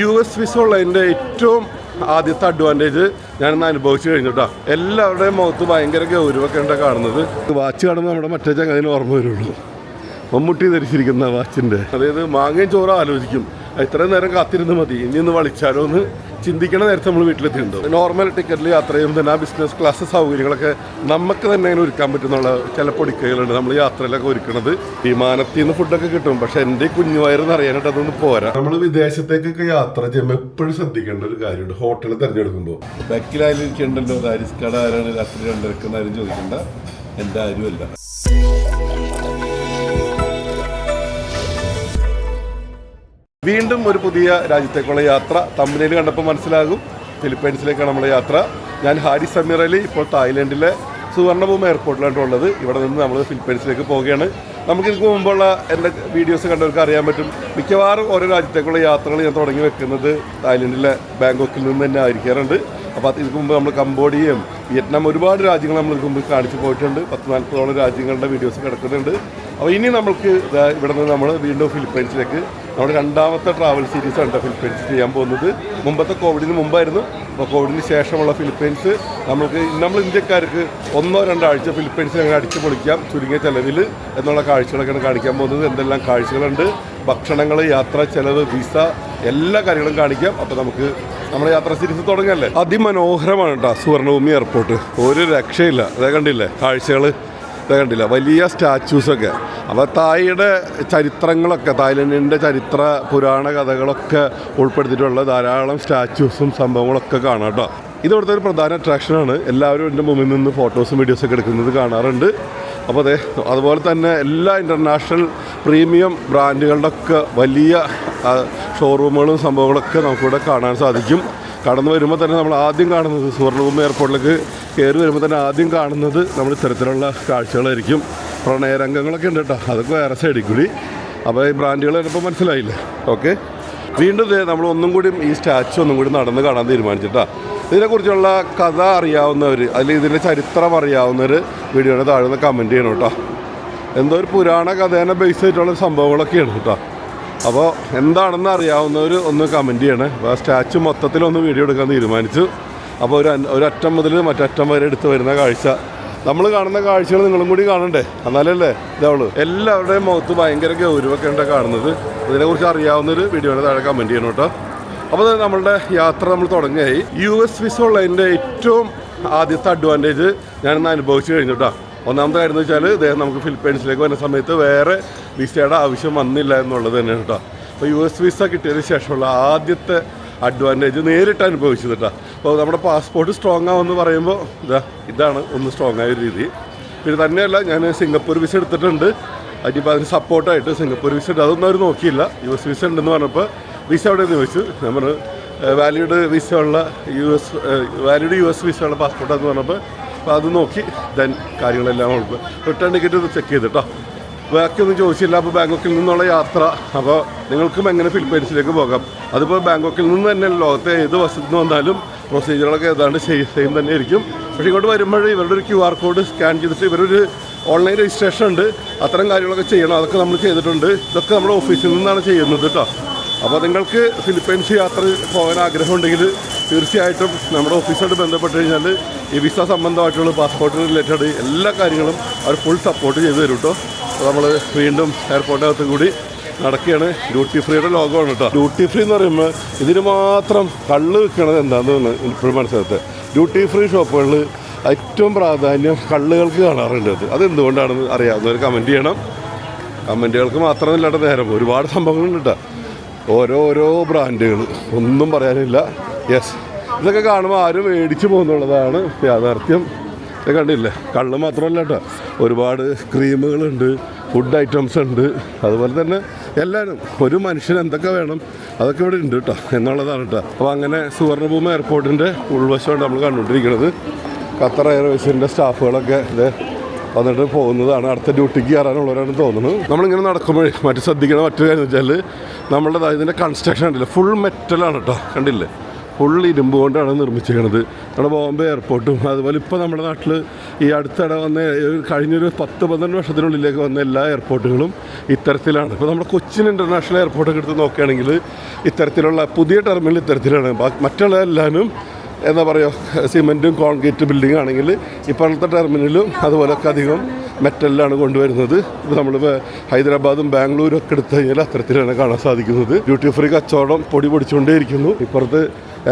U S visa എന്റെ ഏറ്റവും ആദ്യത്തെ അഡ്വാന്റേജ് ഞാനിന്ന് അനുഭവിച്ചു കഴിഞ്ഞു കേട്ടോ എല്ലാവരുടെയും മുഖത്ത് ഭയങ്കര ഗൗരവമൊക്കെ ഉണ്ട് കാണുന്നത്. വാച്ച് കാണുമ്പോൾ നമ്മുടെ മറ്റേ ചങ്ങതിന് ഓർമ്മ വരുള്ളൂ. മമ്മൂട്ടി ധരിച്ചിരിക്കുന്ന വാച്ചിന്റെ അതായത് മാങ്ങയും ചോറും ആലോചിക്കും. ഇത്രയും നേരം കാത്തിരുന്ന് മതി. ഇനി ഒന്ന് വളിച്ചാലോ എന്ന് ചിന്തിക്കണ നേരത്തെ നമ്മൾ വീട്ടിലെത്തിയിട്ടുണ്ട്. നോർമൽ ടിക്കറ്റിൽ യാത്ര ചെയ്യുമ്പോൾ തന്നെ ആ ബിസിനസ് ക്ലാസ് സൗകര്യങ്ങളൊക്കെ നമുക്ക് തന്നെ അങ്ങനെ ഒരുക്കാൻ പറ്റുന്നുള്ള ചില പൊടിക്കൈകളുണ്ട് നമ്മൾ യാത്രയിലൊക്കെ ഒരുക്കുന്നത് വിമാനത്തിൽ നിന്ന് ഫുഡൊക്കെ കിട്ടും. പക്ഷെ എന്റെ കുഞ്ഞു വയറ് അറിയാനായിട്ട് അതൊന്നും പോരാ. നമ്മൾ വിദേശത്തേക്കൊക്കെ യാത്ര ചെയ്യുമ്പോൾ എപ്പോഴും ശ്രദ്ധിക്കേണ്ട ഒരു കാര്യമുണ്ട്. ഹോട്ടൽ തിരഞ്ഞെടുക്കുമ്പോൾ ബാക്കിലായാലും ഇരിക്കണ്ടല്ലോ. ദാരിസ് കട ആരാണ് രാത്രി രണ്ടരക്കുന്ന ആരും ചോദിക്കണ്ട. എന്റെ ആരുമല്ല. വീണ്ടും ഒരു പുതിയ രാജ്യത്തേക്കുള്ള യാത്ര തമ്മിലേൽ കണ്ടപ്പോൾ മനസ്സിലാകും. ഫിലിപ്പൈൻസിലേക്കാണ് നമ്മുടെ യാത്ര. ഞാൻ ഹാരി സമീർ അലി ഇപ്പോൾ തായ്ലൻഡിലെ സുവർണഭൂമി എയർപോർട്ടിലാണ് ഉള്ളത്. ഇവിടെ നിന്ന് നമ്മൾ ഫിലിപ്പൈൻസിലേക്ക് പോവുകയാണ്. നമുക്ക് ഇതിന് മുമ്പുള്ള എന്റെ വീഡിയോസ് കണ്ടവർക്ക് അറിയാൻ പറ്റും. മിക്കവാറും ഓരോ രാജ്യത്തേക്കുള്ള യാത്രകൾ ഞാൻ തുടങ്ങി വെക്കുന്നത് തായ്ലൻഡിലെ ബാങ്കോക്കിൽ നിന്ന് തന്നെ ആയിരിക്കാറുണ്ട്. അപ്പോൾ ഇതിനു മുമ്പ് നമ്മൾ കംബോഡിയയും വിയറ്റ്നാം ഒരുപാട് രാജ്യങ്ങൾ നമ്മൾ മുമ്പിൽ മുമ്പ് കാണിച്ചു പോയിട്ടുണ്ട്. പത്ത് നാൽപ്പതോളം രാജ്യങ്ങളുടെ വീഡിയോസ് കിടക്കുന്നുണ്ട്. അപ്പോൾ ഇനി നമ്മൾക്ക് ഇവിടെ നിന്ന് നമ്മൾ വീണ്ടും ഫിലിപ്പൈൻസിലേക്ക് നമ്മുടെ രണ്ടാമത്തെ ട്രാവൽ സീരീസ് ആണ് ഫിലിപ്പൈൻസ് ചെയ്യാൻ പോകുന്നത്. മുമ്പത്തെ കോവിഡിന് മുമ്പായിരുന്നു. അപ്പോൾ കോവിഡിന് ശേഷമുള്ള ഫിലിപ്പൈൻസ് നമുക്ക് നമ്മൾ ഇന്ത്യക്കാർക്ക് ഒന്നോ രണ്ടോ ആഴ്ച ഫിലിപ്പൈൻസിൽ അങ്ങനെ അടിച്ചു പൊളിക്കാം ചുരുങ്ങിയ ചെലവിൽ എന്നുള്ള കാഴ്ചകളൊക്കെയാണ് കാണിക്കാൻ പോകുന്നത്. എന്തെല്ലാം കാഴ്ചകളുണ്ട്? ഭക്ഷണങ്ങൾ യാത്ര ചെലവ് വിസ എല്ലാ കാര്യങ്ങളും കാണിക്കാം. അപ്പോൾ നമുക്ക് നമ്മുടെ യാത്രാ സീരീസ് തുടങ്ങിയല്ലേ അതിമനോഹരമാണ് കേട്ടോ സുവർണഭൂമി എയർപോർട്ട് ഒരു രക്ഷയില്ല. ഇതേ കണ്ടില്ലേ? കാഴ്ചകൾ ഇതേ കണ്ടില്ല? വലിയ സ്റ്റാച്യൂസൊക്കെ അപ്പോൾ തായിയുടെ ചരിത്രങ്ങളൊക്കെ തായ്ലൻഡിന്റെ ചരിത്ര പുരാണ കഥകളൊക്കെ ഉൾപ്പെടുത്തിയിട്ടുള്ള ധാരാളം സ്റ്റാച്യൂസും സംഭവങ്ങളൊക്കെ കാണാം കേട്ടോ. ഇതിവിടുത്തെ ഒരു പ്രധാന അട്രാക്ഷനാണ് എല്ലാവരും എന്റെ മുമ്പിൽ നിന്ന് ഫോട്ടോസും വീഡിയോസൊക്കെ എടുക്കുന്നത് കാണാറുണ്ട്. അപ്പോൾ അതെ അതുപോലെ തന്നെ എല്ലാ ഇന്റർനാഷണൽ പ്രീമിയം ബ്രാൻഡുകളുടെ ഒക്കെ വലിയ ഷോറൂമുകളും സംഭവങ്ങളൊക്കെ നമുക്കിവിടെ കാണാൻ സാധിക്കും. കടന്നു വരുമ്പോൾ തന്നെ നമ്മൾ ആദ്യം കാണുന്നത് സുവർണഭൂമി എയർപോർട്ടിലേക്ക് കയറി വരുമ്പോൾ തന്നെ ആദ്യം കാണുന്നത് നമ്മൾ ഇത്തരത്തിലുള്ള കാഴ്ചകളായിരിക്കും. പ്രണയരംഗങ്ങളൊക്കെ ഉണ്ട് കേട്ടോ. അതൊക്കെ വേറെ സൈഡിൽ കൂടി. അപ്പോൾ ഈ ബ്രാൻഡുകൾ ചിലപ്പോൾ മനസ്സിലായില്ലേ? ഓക്കെ വീണ്ടും നമ്മൾ ഒന്നും കൂടി ഈ സ്റ്റാച്ചു ഒന്നും കൂടി നടന്ന് കാണാൻ തീരുമാനിച്ചിട്ടാ. ഇതിനെക്കുറിച്ചുള്ള കഥ അറിയാവുന്നവർ അല്ലെങ്കിൽ ഇതിന്റെ ചരിത്രം അറിയാവുന്നവർ വീഡിയോയുടെ താഴെ നിന്ന് കമന്റ് ചെയ്യണം കേട്ടോ. എന്തോ ഒരു പുരാണ കഥേനെ ബേസ് ചെയ്തിട്ടുള്ള സംഭവങ്ങളൊക്കെയാണ് കേട്ടോ. അപ്പോൾ എന്താണെന്ന് അറിയാവുന്നവർ ഒന്ന് കമന്റ് ചെയ്യണേ. അപ്പോൾ ആ സ്റ്റാച്ചു മൊത്തത്തിലൊന്ന് വീഡിയോ എടുക്കാൻ തീരുമാനിച്ചു. അപ്പോൾ ഒരു ഒരറ്റം മുതൽ മറ്ററ്റം വരെ എടുത്ത് വരുന്ന കാഴ്ച. നമ്മൾ കാണുന്ന കാഴ്ചകൾ നിങ്ങളും കൂടി കാണണ്ടേ? എന്നാലല്ലേ ഇതാവുള്ളൂ. എല്ലാവരുടെയും മുഖത്ത് ഭയങ്കര ഗൗരവമൊക്കെ ഉണ്ട് കാണുന്നത്. ഇതിനെക്കുറിച്ച് അറിയാവുന്നൊരു വീഡിയോയുടെ താഴെ കമന്റ് ചെയ്യണം കേട്ടോ. അപ്പോൾ നമ്മളുടെ യാത്ര നമ്മൾ തുടങ്ങിയായി യു എസ് വിസ ഉള്ളതിന്റെ ഏറ്റവും ആദ്യത്തെ അഡ്വാന്റേജ് ഞാനിന്ന് അനുഭവിച്ചു കഴിഞ്ഞു കേട്ടോ. ഒന്നാമത്തെ കാര്യം എന്ന് വെച്ചാൽ ഇദ്ദേഹം നമുക്ക് ഫിലിപ്പൈൻസിലേക്ക് വരുന്ന സമയത്ത് വേറെ വിസയുടെ ആവശ്യം വന്നില്ല എന്നുള്ളത് തന്നെയാണ് കേട്ടോ. അപ്പോൾ യു എസ് വിസ കിട്ടിയതിന് ശേഷമുള്ള ആദ്യത്തെ അഡ്വാന്റേജ് നേരിട്ട് അനുഭവിച്ചത് കേട്ടോ. അപ്പോൾ നമ്മുടെ പാസ്പോർട്ട് സ്ട്രോങ് ആവുമെന്ന് പറയുമ്പോൾ ഇതാ ഇതാണ് ഒന്ന് സ്ട്രോങ് ആയ ഒരു രീതി. പിന്നെ തന്നെയല്ല ഞാൻ സിംഗപ്പൂർ വിസ എടുത്തിട്ടുണ്ട്. അതിനിപ്പോൾ അതിന് സപ്പോർട്ടായിട്ട് സിംഗപ്പൂർ വിസ ഉണ്ട്. അതൊന്നും അവർ നോക്കിയില്ല. യു എസ് വിസ ഉണ്ടെന്ന് പറഞ്ഞപ്പോൾ വിസ എവിടെ നിന്ന് ചോദിച്ചു നമ്മൾ വാലിഡ് വിസ ഉള്ള U S valid U S visa ഉള്ള പാസ്പോർട്ടാന്ന് പറഞ്ഞപ്പോൾ അപ്പോൾ അത് നോക്കി ദെൻ കാര്യങ്ങളെല്ലാം ഉൾപ്പ് റിട്ടേൺ ടിക്കറ്റ് ചെക്ക് ചെയ്തിട്ടോ. ബാക്കിയൊന്നും ചോദിച്ചില്ല അപ്പോൾ ബാങ്കോക്കിൽ നിന്നുള്ള യാത്ര. അപ്പോൾ നിങ്ങൾക്കും എങ്ങനെ ഫിലിപ്പൈൻസിലേക്ക് പോകാം? അതിപ്പോൾ ബാങ്കോക്കിൽ നിന്ന് തന്നെ ലോകത്തെ ഏത് വശത്ത് നിന്ന് വന്നാലും പ്രൊസീജിയറൊക്കെ ഏതാണ്ട് സെയിം തന്നെ ആയിരിക്കും. പക്ഷേ ഇങ്ങോട്ട് വരുമ്പോൾ ഇവരുടെ ഒരു ക്യു ആർ കോഡ് സ്കാൻ ചെയ്തിട്ട് ഇവരൊരു ഓൺലൈൻ രജിസ്ട്രേഷൻ ഉണ്ട്. അത്തരം കാര്യങ്ങളൊക്കെ ചെയ്യണം. അതൊക്കെ നമ്മൾ ചെയ്തിട്ടുണ്ട്. ഇതൊക്കെ നമ്മുടെ ഓഫീസിൽ നിന്നാണ് ചെയ്യുന്നത് കേട്ടോ അപ്പോൾ നിങ്ങൾക്ക് ഫിലിപ്പൈൻസ് യാത്ര പോകാൻ ആഗ്രഹമുണ്ടെങ്കിൽ തീർച്ചയായിട്ടും നമ്മുടെ ഓഫീസായിട്ട് ബന്ധപ്പെട്ട് കഴിഞ്ഞാൽ ഈ വിസ സംബന്ധമായിട്ടുള്ള പാസ്പോർട്ട് റിലേറ്റഡ് എല്ലാ കാര്യങ്ങളും അവർ ഫുൾ സപ്പോർട്ട് ചെയ്ത് തരും കേട്ടോ നമ്മൾ വീണ്ടും എയർപോർട്ടിനകത്ത് കൂടി നടക്കുകയാണ്. ഡ്യൂട്ടി ഫ്രീയുടെ ലോകമാണ് കേട്ടോ ഡ്യൂട്ടി ഫ്രീ എന്ന് പറയുമ്പോൾ ഇതിന് മാത്രം കള്ള് വിൽക്കണത് എന്താണെന്ന് ഇപ്പോഴും മനസ്സിലാകത്തെ ഡ്യൂട്ടി ഫ്രീ ഷോപ്പുകളിൽ ഏറ്റവും പ്രാധാന്യം കള്ളുകൾക്ക് കാണാറുണ്ട് അത്. അതെന്തുകൊണ്ടാണെന്ന് അറിയാവുന്നവർ കമന്റ് ചെയ്യണം. കമന്റുകൾക്ക് മാത്രമല്ലാത്ത നേരം. ഒരുപാട് സംഭവങ്ങളുണ്ട് കേട്ടോ ഓരോ ഓരോ ബ്രാൻഡുകൾ. ഒന്നും പറയാനില്ല. യെസ് ഇതൊക്കെ കാണുമ്പോൾ ആരും മേടിച്ചു പോകുന്നുള്ളതാണ് യാഥാർത്ഥ്യം. ഇത് കണ്ടില്ലേ? കള്ള് മാത്രമല്ല കേട്ടോ. ഒരുപാട് ക്രീമുകളുണ്ട് ഫുഡ് ഐറ്റംസ് ഉണ്ട്. അതുപോലെ തന്നെ എല്ലാവരും. ഒരു മനുഷ്യൻ എന്തൊക്കെ വേണം അതൊക്കെ ഇവിടെ ഉണ്ട് കേട്ടോ. എന്നുള്ളതാണ് കേട്ടോ. അപ്പോൾ അങ്ങനെ സുവർണഭൂമി എയർപോർട്ടിന്റെ ഉൾവശമാണ് നമ്മൾ കണ്ടുകൊണ്ടിരിക്കുന്നത്. ഖത്തർ എയർവേസിന്റെ സ്റ്റാഫുകളൊക്കെ ഇത് വന്നിട്ട് പോകുന്നതാണ്. അടുത്ത ഡ്യൂട്ടിക്ക് കയറാനുള്ളവരാണ് തോന്നുന്നത് നമ്മളിങ്ങനെ നടക്കുമ്പോൾ മറ്റു ശ്രദ്ധിക്കുന്ന മറ്റൊരു കാര്യം വെച്ചാൽ നമ്മളുടെ ഇതിന്റെ കൺസ്ട്രക്ഷൻ കണ്ടില്ല? ഫുൾ മെറ്റലാണ് കേട്ടോ കണ്ടില്ലേ? ഫുൾ ഇരുമ്പ് കൊണ്ടാണ് നിർമ്മിച്ചിരിക്കുന്നത് നമ്മുടെ ബോംബെ എയർപോർട്ടും അതുപോലെ ഇപ്പോൾ നമ്മുടെ നാട്ടിൽ ഈ അടുത്തിടെ വന്ന കഴിഞ്ഞൊരു പത്ത് പന്ത്രണ്ട് വർഷത്തിനുള്ളിലേക്ക് വന്ന എല്ലാ എയർപോർട്ടുകളും ഇത്തരത്തിലാണ്. ഇപ്പോൾ നമ്മുടെ കൊച്ചിൻ ഇന്റർനാഷണൽ എയർപോർട്ടൊക്കെ എടുത്ത് നോക്കുകയാണെങ്കിൽ ഇത്തരത്തിലുള്ള പുതിയ ടെർമിനൽ ഇത്തരത്തിലാണ്. മറ്റുള്ള എല്ലാവരും എന്താ പറയുക സിമെന്റും കോൺക്രീറ്റ് ബിൽഡിംഗ് ആണെങ്കിൽ ഇപ്പോഴത്തെ ടെർമിനലും അതുപോലൊക്കെ അധികം മെറ്റലിലാണ് കൊണ്ടുവരുന്നത്. ഇപ്പോൾ നമ്മൾ ഹൈദരാബാദും ബാംഗ്ലൂരും ഒക്കെ എടുത്തു കഴിഞ്ഞാൽ അത്തരത്തിലാണ് കാണാൻ സാധിക്കുന്നത്. ഡ്യൂട്ടി ഫ്രീ കച്ചവടം പൊടി പൊടിച്ചുകൊണ്ടേയിരിക്കുന്നു. ഇപ്പുറത്ത്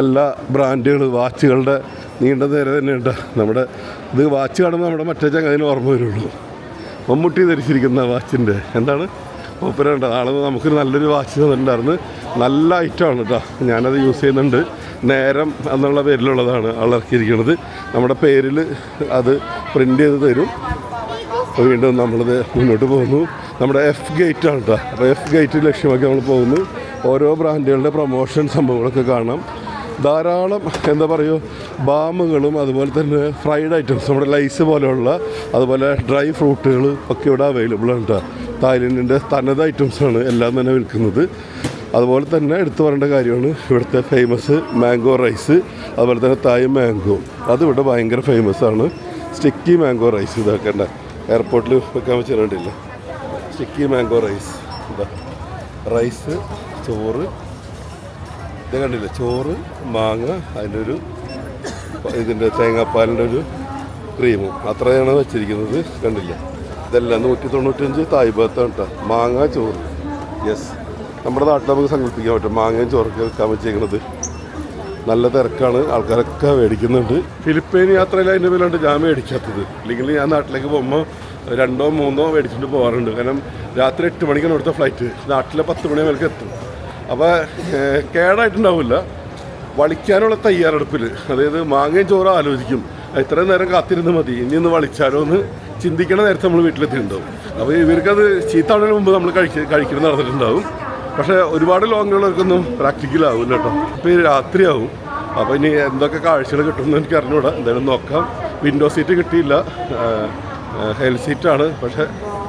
എല്ലാ ബ്രാൻഡുകൾ വാച്ചുകളുടെ നീണ്ട നേരെ തന്നെയുണ്ട് നമ്മുടെ ഇത് വാച്ച് കാണുമ്പോൾ നമ്മുടെ മറ്റേ ചങ്ങതിന് ഓർമ്മ വരുള്ളൂ. മമ്മൂട്ടി ധരിച്ചിരിക്കുന്ന വാച്ചിന്റെ. എന്താണ്? മൂപ്പരുണ്ട് ആളെന്ന് നമുക്കൊരു നല്ലൊരു വാച്ച് തന്നിട്ടുണ്ടായിരുന്നു. നല്ല ഐറ്റമാണ് കേട്ടോ ഞാനത് യൂസ് ചെയ്യുന്നുണ്ട്. നേരം എന്നുള്ള പേരിലുള്ളതാണ് ആൾ നമ്മുടെ പേരിൽ അത് പ്രിന്റ് ചെയ്ത് തരും. വീണ്ടും നമ്മളത് മുന്നോട്ട് പോകുന്നു. നമ്മുടെ എഫ് ഗേറ്റ് ആണ് കേട്ടോ അപ്പോൾ എഫ് ഗേറ്റ് ലക്ഷ്യമാക്കി നമ്മൾ പോകുന്നു. ഓരോ ബ്രാൻഡുകളുടെ പ്രൊമോഷൻ സംഭവങ്ങളൊക്കെ കാണാം. ധാരാളം എന്താ പറയുക ബാമുകളും അതുപോലെ തന്നെ ഫ്രൈഡ് ഐറ്റംസ് നമ്മുടെ ലൈസ് പോലെയുള്ള അതുപോലെ ഡ്രൈ ഫ്രൂട്ടുകൾ ഒക്കെ ഇവിടെ അവൈലബിൾ ആണ് കേട്ടോ തായ്ലൻഡിന്റെ തനത് ഐറ്റംസാണ് എല്ലാം തന്നെ വിൽക്കുന്നത്. അതുപോലെ തന്നെ എടുത്തു പറയേണ്ട കാര്യമാണ്. ഇവിടുത്തെ ഫേമസ് മാംഗോ റൈസ് അതുപോലെ തന്നെ തായ് മാംഗോ അതിവിടെ ഭയങ്കര ഫേമസ് ആണ്. സ്റ്റിക്കി മാംഗോ റൈസ് ഇതാക്കേണ്ട. എയർപോർട്ടിൽ വെക്കാൻ വെച്ചിട്ടുണ്ടില്ല സ്റ്റിക്കി മാംഗോ റൈസ് ഇതാ. റൈസ് ചോറ്. ഇത് കണ്ടില്ല? ചോറ് മാങ്ങ അതിന്റെ ഒരു ഇതിന്റെ തേങ്ങാപ്പാലിന്റെ ഒരു ക്രീമും അത്രയാണ് വെച്ചിരിക്കുന്നത്. കണ്ടില്ല? ഇതെല്ലാം നൂറ്റി തൊണ്ണൂറ്റഞ്ച് തായ്ഭാഗത്താണ് കേട്ടോ മാങ്ങ ചോറ്. യെസ് നമ്മുടെ നാട്ടിൽ നമുക്ക് സങ്കല്പിക്കാൻ പറ്റും. മാങ്ങയും ചോറൊക്കെ വെക്കാൻ വെച്ചേക്കുന്നത് നല്ല തിരക്കാണ്. ആൾക്കാരൊക്കെ മേടിക്കുന്നുണ്ട്. ഫിലിപ്പൈൻ യാത്രയിൽ അതിന്റെ പേരുണ്ട് ഞാൻ മേടിക്കാത്തത്. ഇല്ലെങ്കിൽ ഞാൻ നാട്ടിലേക്ക് പോകുമ്പോൾ രണ്ടോ മൂന്നോ മേടിച്ചിട്ട് പോകാറുണ്ട്. കാരണം രാത്രി എട്ട് മണിക്കാണ് ഇവിടുത്തെ ഫ്ലൈറ്റ് നാട്ടിലെ പത്ത് മണി വരെ എത്തും. അപ്പോൾ കേടായിട്ടുണ്ടാവില്ല. വളിക്കാനുള്ള തയ്യാറെടുപ്പിൽ അതായത് മാങ്ങയും ചോറും ആലോചിക്കും. ഇത്രയും നേരം കാത്തിരുന്ന് മതി. ഇനി ഒന്ന് വളിച്ചാലോ എന്ന് ചിന്തിക്കണ നേരത്തെ നമ്മൾ വീട്ടിലെത്തിയിട്ടുണ്ടാവും. അപ്പോൾ ഇവർക്കത് ചീത്താവുന്നതിന് മുമ്പ് നമ്മൾ കഴിക്ക കഴിക്കണം നടന്നിട്ടുണ്ടാവും. പക്ഷേ ഒരുപാട് ലോങ്ങുള്ളവർക്കൊന്നും പ്രാക്ടിക്കൽ ആവില്ല കേട്ടോ അപ്പോൾ ഈ രാത്രിയാവും. അപ്പോൾ ഇനി എന്തൊക്കെ കാഴ്ചകൾ കിട്ടുമെന്ന് എനിക്ക് അറിഞ്ഞൂടാ. എന്തായാലും നോക്കാം. വിൻഡോ സീറ്റ് കിട്ടിയില്ല. ഹെൽ സീറ്റാണ് പക്ഷേ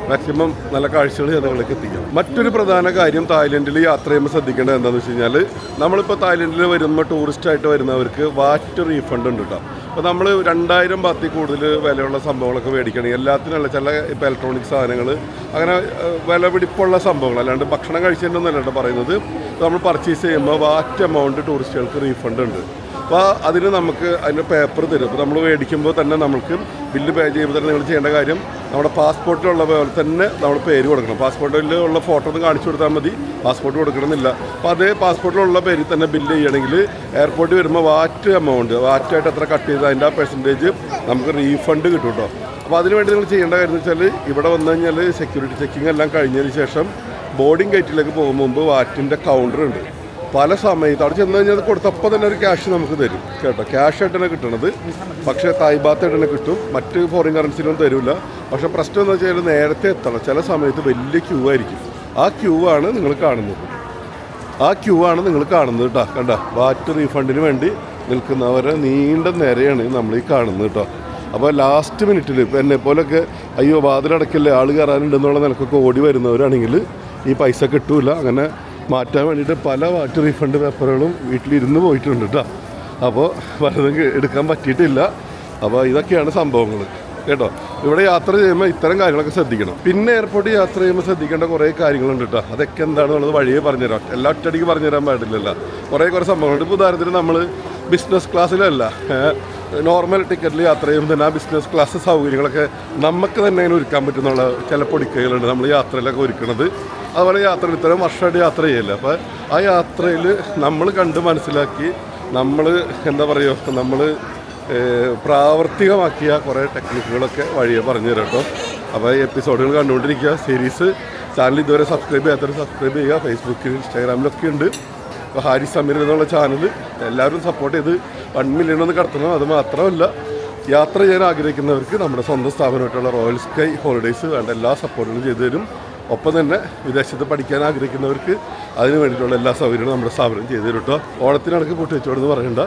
മാക്സിമം നല്ല കാഴ്ചകൾ ജനങ്ങളിലേക്ക് എത്തിക്കണം. മറ്റൊരു പ്രധാന കാര്യം തായ്ലൻഡിൽ യാത്ര ചെയ്യുമ്പോൾ ശ്രദ്ധിക്കേണ്ടത് എന്താണെന്ന് വെച്ച് കഴിഞ്ഞാൽ നമ്മളിപ്പോൾ തായ്ലൻഡിൽ വരുമ്പോൾ ടൂറിസ്റ്റായിട്ട് വരുന്നവർക്ക് വാറ്റ് റീഫണ്ട് ഉണ്ട് കേട്ടോ അപ്പോൾ നമ്മൾ രണ്ടായിരം ബാത്തിൽ കൂടുതൽ വിലയുള്ള സംഭവങ്ങളൊക്കെ മേടിക്കണമെങ്കിൽ എല്ലാത്തിനുള്ള ചില ഇപ്പോൾ ഇലക്ട്രോണിക് സാധനങ്ങൾ അങ്ങനെ വില പിടിപ്പുള്ള സംഭവങ്ങൾ അല്ലാണ്ട് ഭക്ഷണം കഴിച്ചതിന്റെയൊന്നല്ല കേട്ടോ പറയുന്നത്. നമ്മൾ പർച്ചേസ് ചെയ്യുമ്പോൾ വാറ്റ് എമൗണ്ട് ടൂറിസ്റ്റുകൾക്ക് റീഫണ്ട് ഉണ്ട്. അപ്പോൾ അതിന് നമുക്ക് അതിന്റെ പേപ്പർ തരും. അപ്പോൾ നമ്മൾ മേടിക്കുമ്പോൾ തന്നെ നമുക്ക് ബില്ല് പേ ചെയ്യുമ്പോൾ തന്നെ നിങ്ങൾ ചെയ്യേണ്ട കാര്യം നമ്മുടെ പാസ്പോർട്ടിലുള്ള പോലെ തന്നെ നമ്മൾ പേര് കൊടുക്കണം. പാസ്പോർട്ടിൽ ഉള്ള ഫോട്ടോ ഒന്ന് കാണിച്ചു കൊടുത്താൽ മതി. പാസ്പോർട്ട് കൊടുക്കണമെന്നില്ല. അപ്പോൾ അതേ പാസ്പോർട്ടിലുള്ള പേരിൽ തന്നെ ബില്ല് ചെയ്യണമെങ്കിൽ എയർപോർട്ടിൽ വരുമ്പോൾ വാറ്റ് എമൗണ്ട് വാറ്റായിട്ട് എത്ര കട്ട് ചെയ്ത് അതിന്റെ ആ പെർസെന്റേജ് നമുക്ക് റീഫണ്ട് കിട്ടും കേട്ടോ. അപ്പോൾ അതിനുവേണ്ടി നിങ്ങൾ ചെയ്യേണ്ട കാര്യം എന്ന് വെച്ചാൽ ഇവിടെ വന്നു കഴിഞ്ഞാൽ സെക്യൂരിറ്റി ചെക്കിംഗ് എല്ലാം കഴിഞ്ഞതിന് ശേഷം ബോർഡിംഗ് ഗേറ്റിലേക്ക് പോകുമ്പോൾ മുമ്പ് വാറ്റിന്റെ കൗണ്ടർ ഉണ്ട്. പല സമയത്ത് അവിടെ ചെന്ന് കഴിഞ്ഞാൽ കൊടുത്തപ്പോൾ തന്നെ ഒരു ക്യാഷ് നമുക്ക് തരും കേട്ടോ. ക്യാഷ് ആയിട്ട് തന്നെ കിട്ടണത്. പക്ഷേ തായ്ബാത്തായിട്ട് തന്നെ കിട്ടും. മറ്റ് ഫോറിൻ കറൻസിയിലൊന്നും തരില്ല പക്ഷേ പ്രശ്നം എന്ന് വെച്ചാൽ നേരത്തെ എത്തണം. ചില സമയത്ത് വലിയ ക്യൂ ആയിരിക്കും. ആ ക്യൂ ആണ് നിങ്ങൾ കാണുന്നത്. ആ ക്യൂ ആണ് നിങ്ങൾ കാണുന്നത് കേട്ടോ. കണ്ട? വാറ്റ് റീഫണ്ടിന് വേണ്ടി നിൽക്കുന്നവരെ നീണ്ട നിരയാണ് നമ്മൾ ഈ കാണുന്നത് കേട്ടോ. അപ്പോൾ ലാസ്റ്റ് മിനിറ്റിൽ ഇപ്പോൾ എന്നെ പോലൊക്കെ അയ്യോ വാതിലടക്കല്ലേ ആൾ കയറാനുണ്ടെന്നുള്ള നിലക്കൊക്കെ ഓടി വരുന്നവരാണെങ്കിൽ ഈ പൈസ കിട്ടൂല. അങ്ങനെ മാറ്റാൻ വേണ്ടിയിട്ട് പല വാറ്റ് റീഫണ്ട് പേപ്പറുകളും വീട്ടിലിരുന്ന് പോയിട്ടുണ്ട് കേട്ടോ അപ്പോൾ പലതും എടുക്കാൻ പറ്റിയിട്ടില്ല. അപ്പോൾ ഇതൊക്കെയാണ് സംഭവങ്ങൾ കേട്ടോ? ഇവിടെ യാത്ര ചെയ്യുമ്പോൾ ഇത്തരം കാര്യങ്ങളൊക്കെ ശ്രദ്ധിക്കണം. പിന്നെ എയർപോർട്ടിൽ യാത്ര ചെയ്യുമ്പോൾ ശ്രദ്ധിക്കേണ്ട കുറേ കാര്യങ്ങളുണ്ട് കേട്ടോ അതൊക്കെ എന്താണെന്നുള്ളത് വഴിയെ പറഞ്ഞുതരാം. എല്ലാ ഒറ്റയടിക്ക് പറഞ്ഞുതരാൻ പാടില്ലല്ലോ. കുറേ കുറേ സംഭവങ്ങളുണ്ട്. ഇപ്പോൾ ഉദാഹരണത്തിന് നമ്മൾ ബിസിനസ് ക്ലാസ്സിലല്ല നോർമൽ ടിക്കറ്റിൽ യാത്ര ചെയ്യുമ്പോൾ തന്നെ ആ ബിസിനസ് ക്ലാസ് സൗകര്യങ്ങളൊക്കെ നമുക്ക് തന്നെ ഇങ്ങനെ ഒരുക്കാൻ പറ്റുന്നുള്ള ചില പൊടിക്കൈകളുണ്ട് നമ്മൾ യാത്രയിലൊക്കെ ഒരുക്കുന്നത് അതുപോലെ യാത്ര ഇത്തരം വർഷമായിട്ട് യാത്ര ചെയ്യല്ല. അപ്പോൾ ആ യാത്രയിൽ നമ്മൾ കണ്ട് മനസ്സിലാക്കി നമ്മൾ എന്താ പറയുക നമ്മൾ പ്രാവർത്തികമാക്കിയ കുറേ ടെക്നിക്കുകളൊക്കെ വഴിയെ പറഞ്ഞു തരാം കേട്ടോ. അപ്പോൾ ഈ എപ്പിസോഡുകൾ കണ്ടുകൊണ്ടിരിക്കുക. സീരീസ് ചാനൽ ഇതുവരെ സബ്സ്ക്രൈബ് ചെയ്യാത്തവർ സബ്സ്ക്രൈബ് ചെയ്യുക. ഫേസ്ബുക്കിൽ ഇൻസ്റ്റാഗ്രാമിലൊക്കെ ഉണ്ട്. അപ്പോൾ ഹാരി സമീർ എന്നുള്ള ചാനൽ എല്ലാവരും സപ്പോർട്ട് ചെയ്ത് വൺ മില്യൺ ഒന്ന് കടത്തണം. അത് മാത്രമല്ല യാത്ര ചെയ്യാൻ ആഗ്രഹിക്കുന്നവർക്ക് നമ്മുടെ സ്വന്തം സ്ഥാപനമായിട്ടുള്ള റോയൽ സ്കൈ ഹോളിഡേയ്സ് വേണ്ട എല്ലാ സപ്പോർട്ടുകളും ചെയ്തു തരും. ഒപ്പം തന്നെ വിദേശത്ത് പഠിക്കാൻ ആഗ്രഹിക്കുന്നവർക്ക് അതിന് വേണ്ടിയിട്ടുള്ള എല്ലാ സൗകര്യങ്ങളും നമ്മുടെ സ്ഥാപനം ചെയ്തു തരും കേട്ടോ ഓണത്തിനടക്ക് കൂട്ടി വെച്ചോടെന്ന് പറയണ്ട.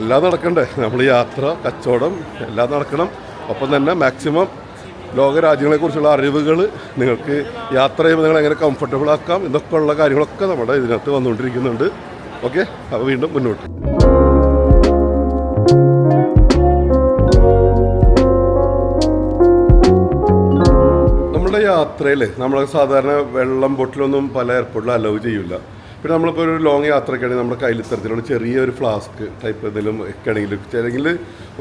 എല്ലാം നടക്കണ്ടേ. നമ്മൾ യാത്ര കച്ചവടം എല്ലാം നടക്കണം. ഒപ്പം തന്നെ മാക്സിമം ലോകരാജ്യങ്ങളെക്കുറിച്ചുള്ള അറിവുകൾ നിങ്ങൾക്ക് യാത്ര ചെയ്യുമ്പോൾ നിങ്ങൾ എങ്ങനെ കംഫർട്ടബിൾ ആക്കാം എന്നൊക്കെയുള്ള കാര്യങ്ങളൊക്കെ നമ്മുടെ ഇതിനകത്ത് വന്നുകൊണ്ടിരിക്കുന്നുണ്ട്. ഓക്കെ അപ്പോൾ വീണ്ടും മുന്നോട്ട്. യാത്രയിൽ നമ്മൾ സാധാരണ വെള്ളം ബോട്ടിലൊന്നും പല എയർപോർട്ടിലും അലൗ ചെയ്യില്ല പിന്നെ നമ്മളിപ്പോൾ ഒരു ലോങ് യാത്രയ്ക്കാണെങ്കിൽ നമ്മുടെ കയ്യിൽ ഇത്തരത്തിലുള്ള ചെറിയൊരു ഫ്ലാസ്ക് ടൈപ്പ് എന്തെങ്കിലും വെക്കണമെങ്കിൽ അല്ലെങ്കിൽ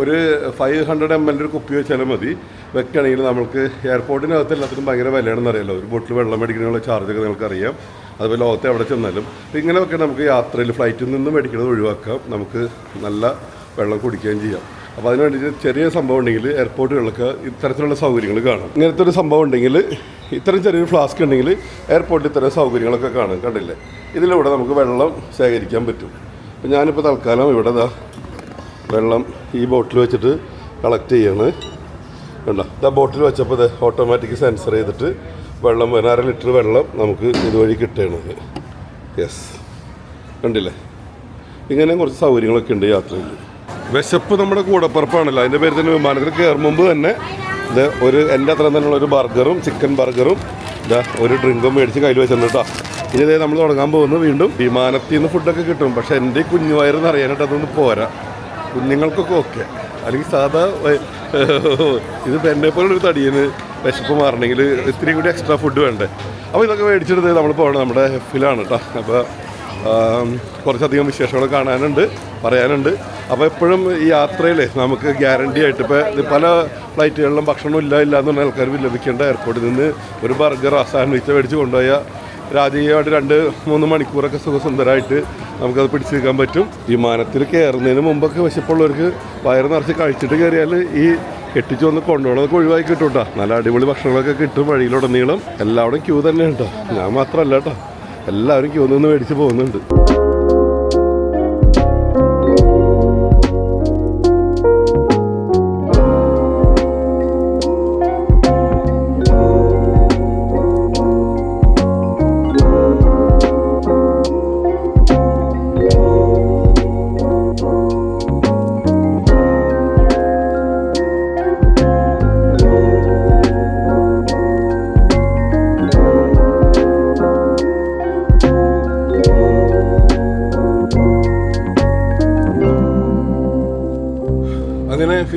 ഒരു ഫൈവ് ഹൺഡ്രഡ് എം എല്ലിന്റെ ഒരു കുപ്പി വെച്ചാലും മതി. വെക്കണമെങ്കിൽ നമുക്ക് എയർപോർട്ടിനകത്ത് എല്ലാത്തിനും ഭയങ്കര വിലയാണെന്ന് അറിയാലോ. ഒരു ബോട്ടിൽ വെള്ളം മേടിക്കുന്നതിനുള്ള ചാർജൊക്കെ നിങ്ങൾക്കറിയാം. അതുപോലെ ലോകത്തെ എവിടെ ചെന്നാലും. അപ്പോൾ ഇങ്ങനെയൊക്കെ നമുക്ക് യാത്രയിൽ ഫ്ലൈറ്റിൽ നിന്നും മേടിക്കുന്നത് ഒഴിവാക്കാം. നമുക്ക് നല്ല വെള്ളം കുടിക്കുകയും ചെയ്യാം. അപ്പോൾ അതിന് വേണ്ടിയിട്ട് ചെറിയ സംഭവം ഉണ്ടെങ്കിൽ എയർപോർട്ടുകൾക്ക് ഇത്തരത്തിലുള്ള സൗകര്യങ്ങൾ കാണും. ഇങ്ങനത്തെ ഒരു സംഭവം ഉണ്ടെങ്കിൽ ഇത്തരം ചെറിയൊരു ഫ്ലാസ്ക് ഉണ്ടെങ്കിൽ എയർപോർട്ടിൽ ഇത്തരം സൗകര്യങ്ങളൊക്കെ കാണും. കണ്ടില്ലേ? ഇതിലൂടെ നമുക്ക് വെള്ളം ശേഖരിക്കാൻ പറ്റും. അപ്പോൾ ഞാനിപ്പോൾ തൽക്കാലം ഇവിടെ ദാ വെള്ളം ഈ ബോട്ടിൽ വെച്ചിട്ട് കളക്ട് ചെയ്യാണ്. കണ്ടോ? ഇതാ ബോട്ടിൽ വെച്ചപ്പോൾ ഇത് ഓട്ടോമാറ്റിക് സെൻസർ ചെയ്തിട്ട് വെള്ളം അര ലിറ്റർ വെള്ളം നമുക്ക് ഇതുവഴി കിട്ടണത് യെസ് കണ്ടില്ലേ? ഇങ്ങനെ കുറച്ച് സൗകര്യങ്ങളൊക്കെ ഉണ്ട് യാത്രയിൽ. വിശപ്പ് നമ്മുടെ കൂടപ്പുറപ്പാണല്ലോ. അതിന്റെ പേര് തന്നെ വിമാനത്തിൽ കയറും. മുമ്പ് തന്നെ ഇത് ഒരു എന്റെ അത്ര തന്നെയുള്ള ഒരു ബർഗറും ചിക്കൻ ബർഗറും ഇതാ ഒരു ഡ്രിങ്കും മേടിച്ച് കയ്യിൽ വെച്ചിട്ടുണ്ട് ഇനി ഇതേ നമ്മൾ തുടങ്ങാൻ പോകുന്നു. വീണ്ടും വിമാനത്തിൽ നിന്ന് ഫുഡൊക്കെ കിട്ടും. പക്ഷെ എന്റെ കുഞ്ഞു വയറെന്ന് അറിയാനായിട്ട് അതൊന്നും പോരാ. കുഞ്ഞുങ്ങൾക്കൊക്കെ ഓക്കെ അല്ലെങ്കിൽ സാധാ ഇത് എന്നെ പോലെ ഒരു തടിയന് വിശപ്പ് മാറണമെങ്കിൽ ഇത്തിരി കൂടി എക്സ്ട്രാ ഫുഡ് വേണ്ടേ. അപ്പോൾ ഇതൊക്കെ മേടിച്ചെടുത്ത് നമ്മൾ പോകണം. നമ്മുടെ എഫിലാണ് കേട്ടോ. അപ്പോൾ കുറച്ചധികം വിശേഷങ്ങൾ കാണാനുണ്ട് പറയാനുണ്ട്. അപ്പോൾ എപ്പോഴും ഈ യാത്രയിൽ നമുക്ക് ഗ്യാരണ്ടി ആയിട്ട് ഇപ്പോൾ പല ഫ്ലൈറ്റുകളിലും ഭക്ഷണം ഇല്ല ഇല്ല എന്നുള്ള ആൾക്കാർ ലഭിക്കേണ്ട എയർപോർട്ടിൽ നിന്ന് ഒരു ബർഗർ സാൻഡ്വിച്ച് മേടിച്ച് കൊണ്ടുപോയാൽ രാജകീയമായിട്ട് രണ്ട് മൂന്ന് മണിക്കൂറൊക്കെ സുഖസുന്ദരമായിട്ട് നമുക്കത് പിടിച്ചു നിൽക്കാൻ പറ്റും. വിമാനത്തിൽ കയറുന്നതിന് മുമ്പൊക്കെ വിശപ്പുള്ളവർക്ക് വയറ് നിറച്ച് കഴിച്ചിട്ട് കയറിയാൽ ഈ കെട്ടിച്ച് വന്ന് കൊണ്ടുപോകണതൊക്കെ ഒഴിവാക്കി കിട്ടും കേട്ടോ നല്ല അടിപൊളി ഭക്ഷണങ്ങളൊക്കെ കിട്ടും വഴിയിലുടനീളം. എല്ലാവരും ക്യൂ തന്നെ കേട്ടോ ഞാൻ മാത്രമല്ല കേട്ടോ എല്ലാവരും ക്യൂ നിന്ന് മേടിച്ച് പോകുന്നുണ്ട്.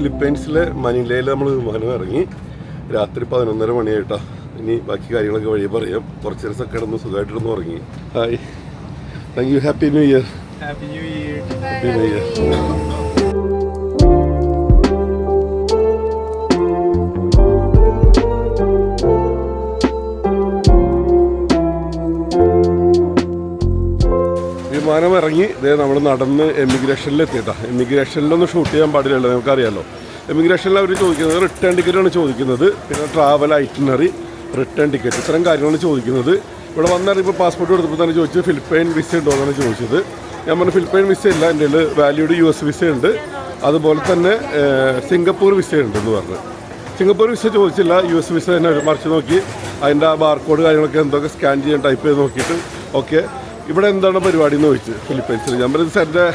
ഫിലിപ്പൈൻസിലെ മനിലയിൽ നമ്മൾ വിമാനം ഇറങ്ങി രാത്രി പതിനൊന്നര മണിയായിട്ടാ. ഇനി ബാക്കി കാര്യങ്ങളൊക്കെ വഴി പറയാം. കുറച്ച് ദിവസം കിടന്ന് സുഖമായിട്ടിരുന്ന് ഉറങ്ങി. Hi. Thank you happy new year happy new year happy new year വിമാനം ഇറങ്ങി ഇതേ നമ്മൾ നടന്ന് എമിഗ്രേഷനിൽ എത്തിയിട്ടാ എമിഗ്രേഷനിലൊന്നും ഷൂട്ട് ചെയ്യാൻ പാടില്ലല്ലോ നമുക്കറിയാമല്ലോ എമിഗ്രേഷനിൽ അവർ ചോദിക്കുന്നത് റിട്ടേൺ ടിക്കറ്റാണ് ചോദിക്കുന്നത്. പിന്നെ ട്രാവൽ ഐറ്റിനറി റിട്ടേൺ ടിക്കറ്റ് ഇത്തരം കാര്യങ്ങളാണ് ചോദിക്കുന്നത്. ഇവിടെ വന്നറിയിപ്പോൾ പാസ്പോർട്ട് കൊടുത്തപ്പോൾ തന്നെ ചോദിച്ചത് ഫിലിപ്പൈൻ വിസ ഉണ്ടോ എന്നാണ് ചോദിച്ചത്. ഞാൻ പറഞ്ഞു ഫിലിപ്പൈൻ വിസ ഇല്ല എന്റെ കയ്യിൽ വാല്യൂഡ് യു എസ് വിസ ഉണ്ട്. അതുപോലെ തന്നെ സിംഗപ്പൂർ വിസ ഉണ്ടെന്ന് പറഞ്ഞു. സിംഗപ്പൂർ വിസ ചോദിച്ചില്ല യു എസ് വിസ തന്നെ മറിച്ച് നോക്കി. അതിന്റെ ആ ബാർകോഡ് കാര്യങ്ങളൊക്കെ എന്തൊക്കെ സ്കാൻ ചെയ്യാൻ ടൈപ്പ് ചെയ്ത് നോക്കിയിട്ട് ഓക്കെ ഇവിടെ എന്താണ് പരിപാടി എന്ന് ചോദിച്ചത് ഫിലിപ്പൈൻസിൽ. ഞാൻ പറയുന്നത് സാറിന്റെ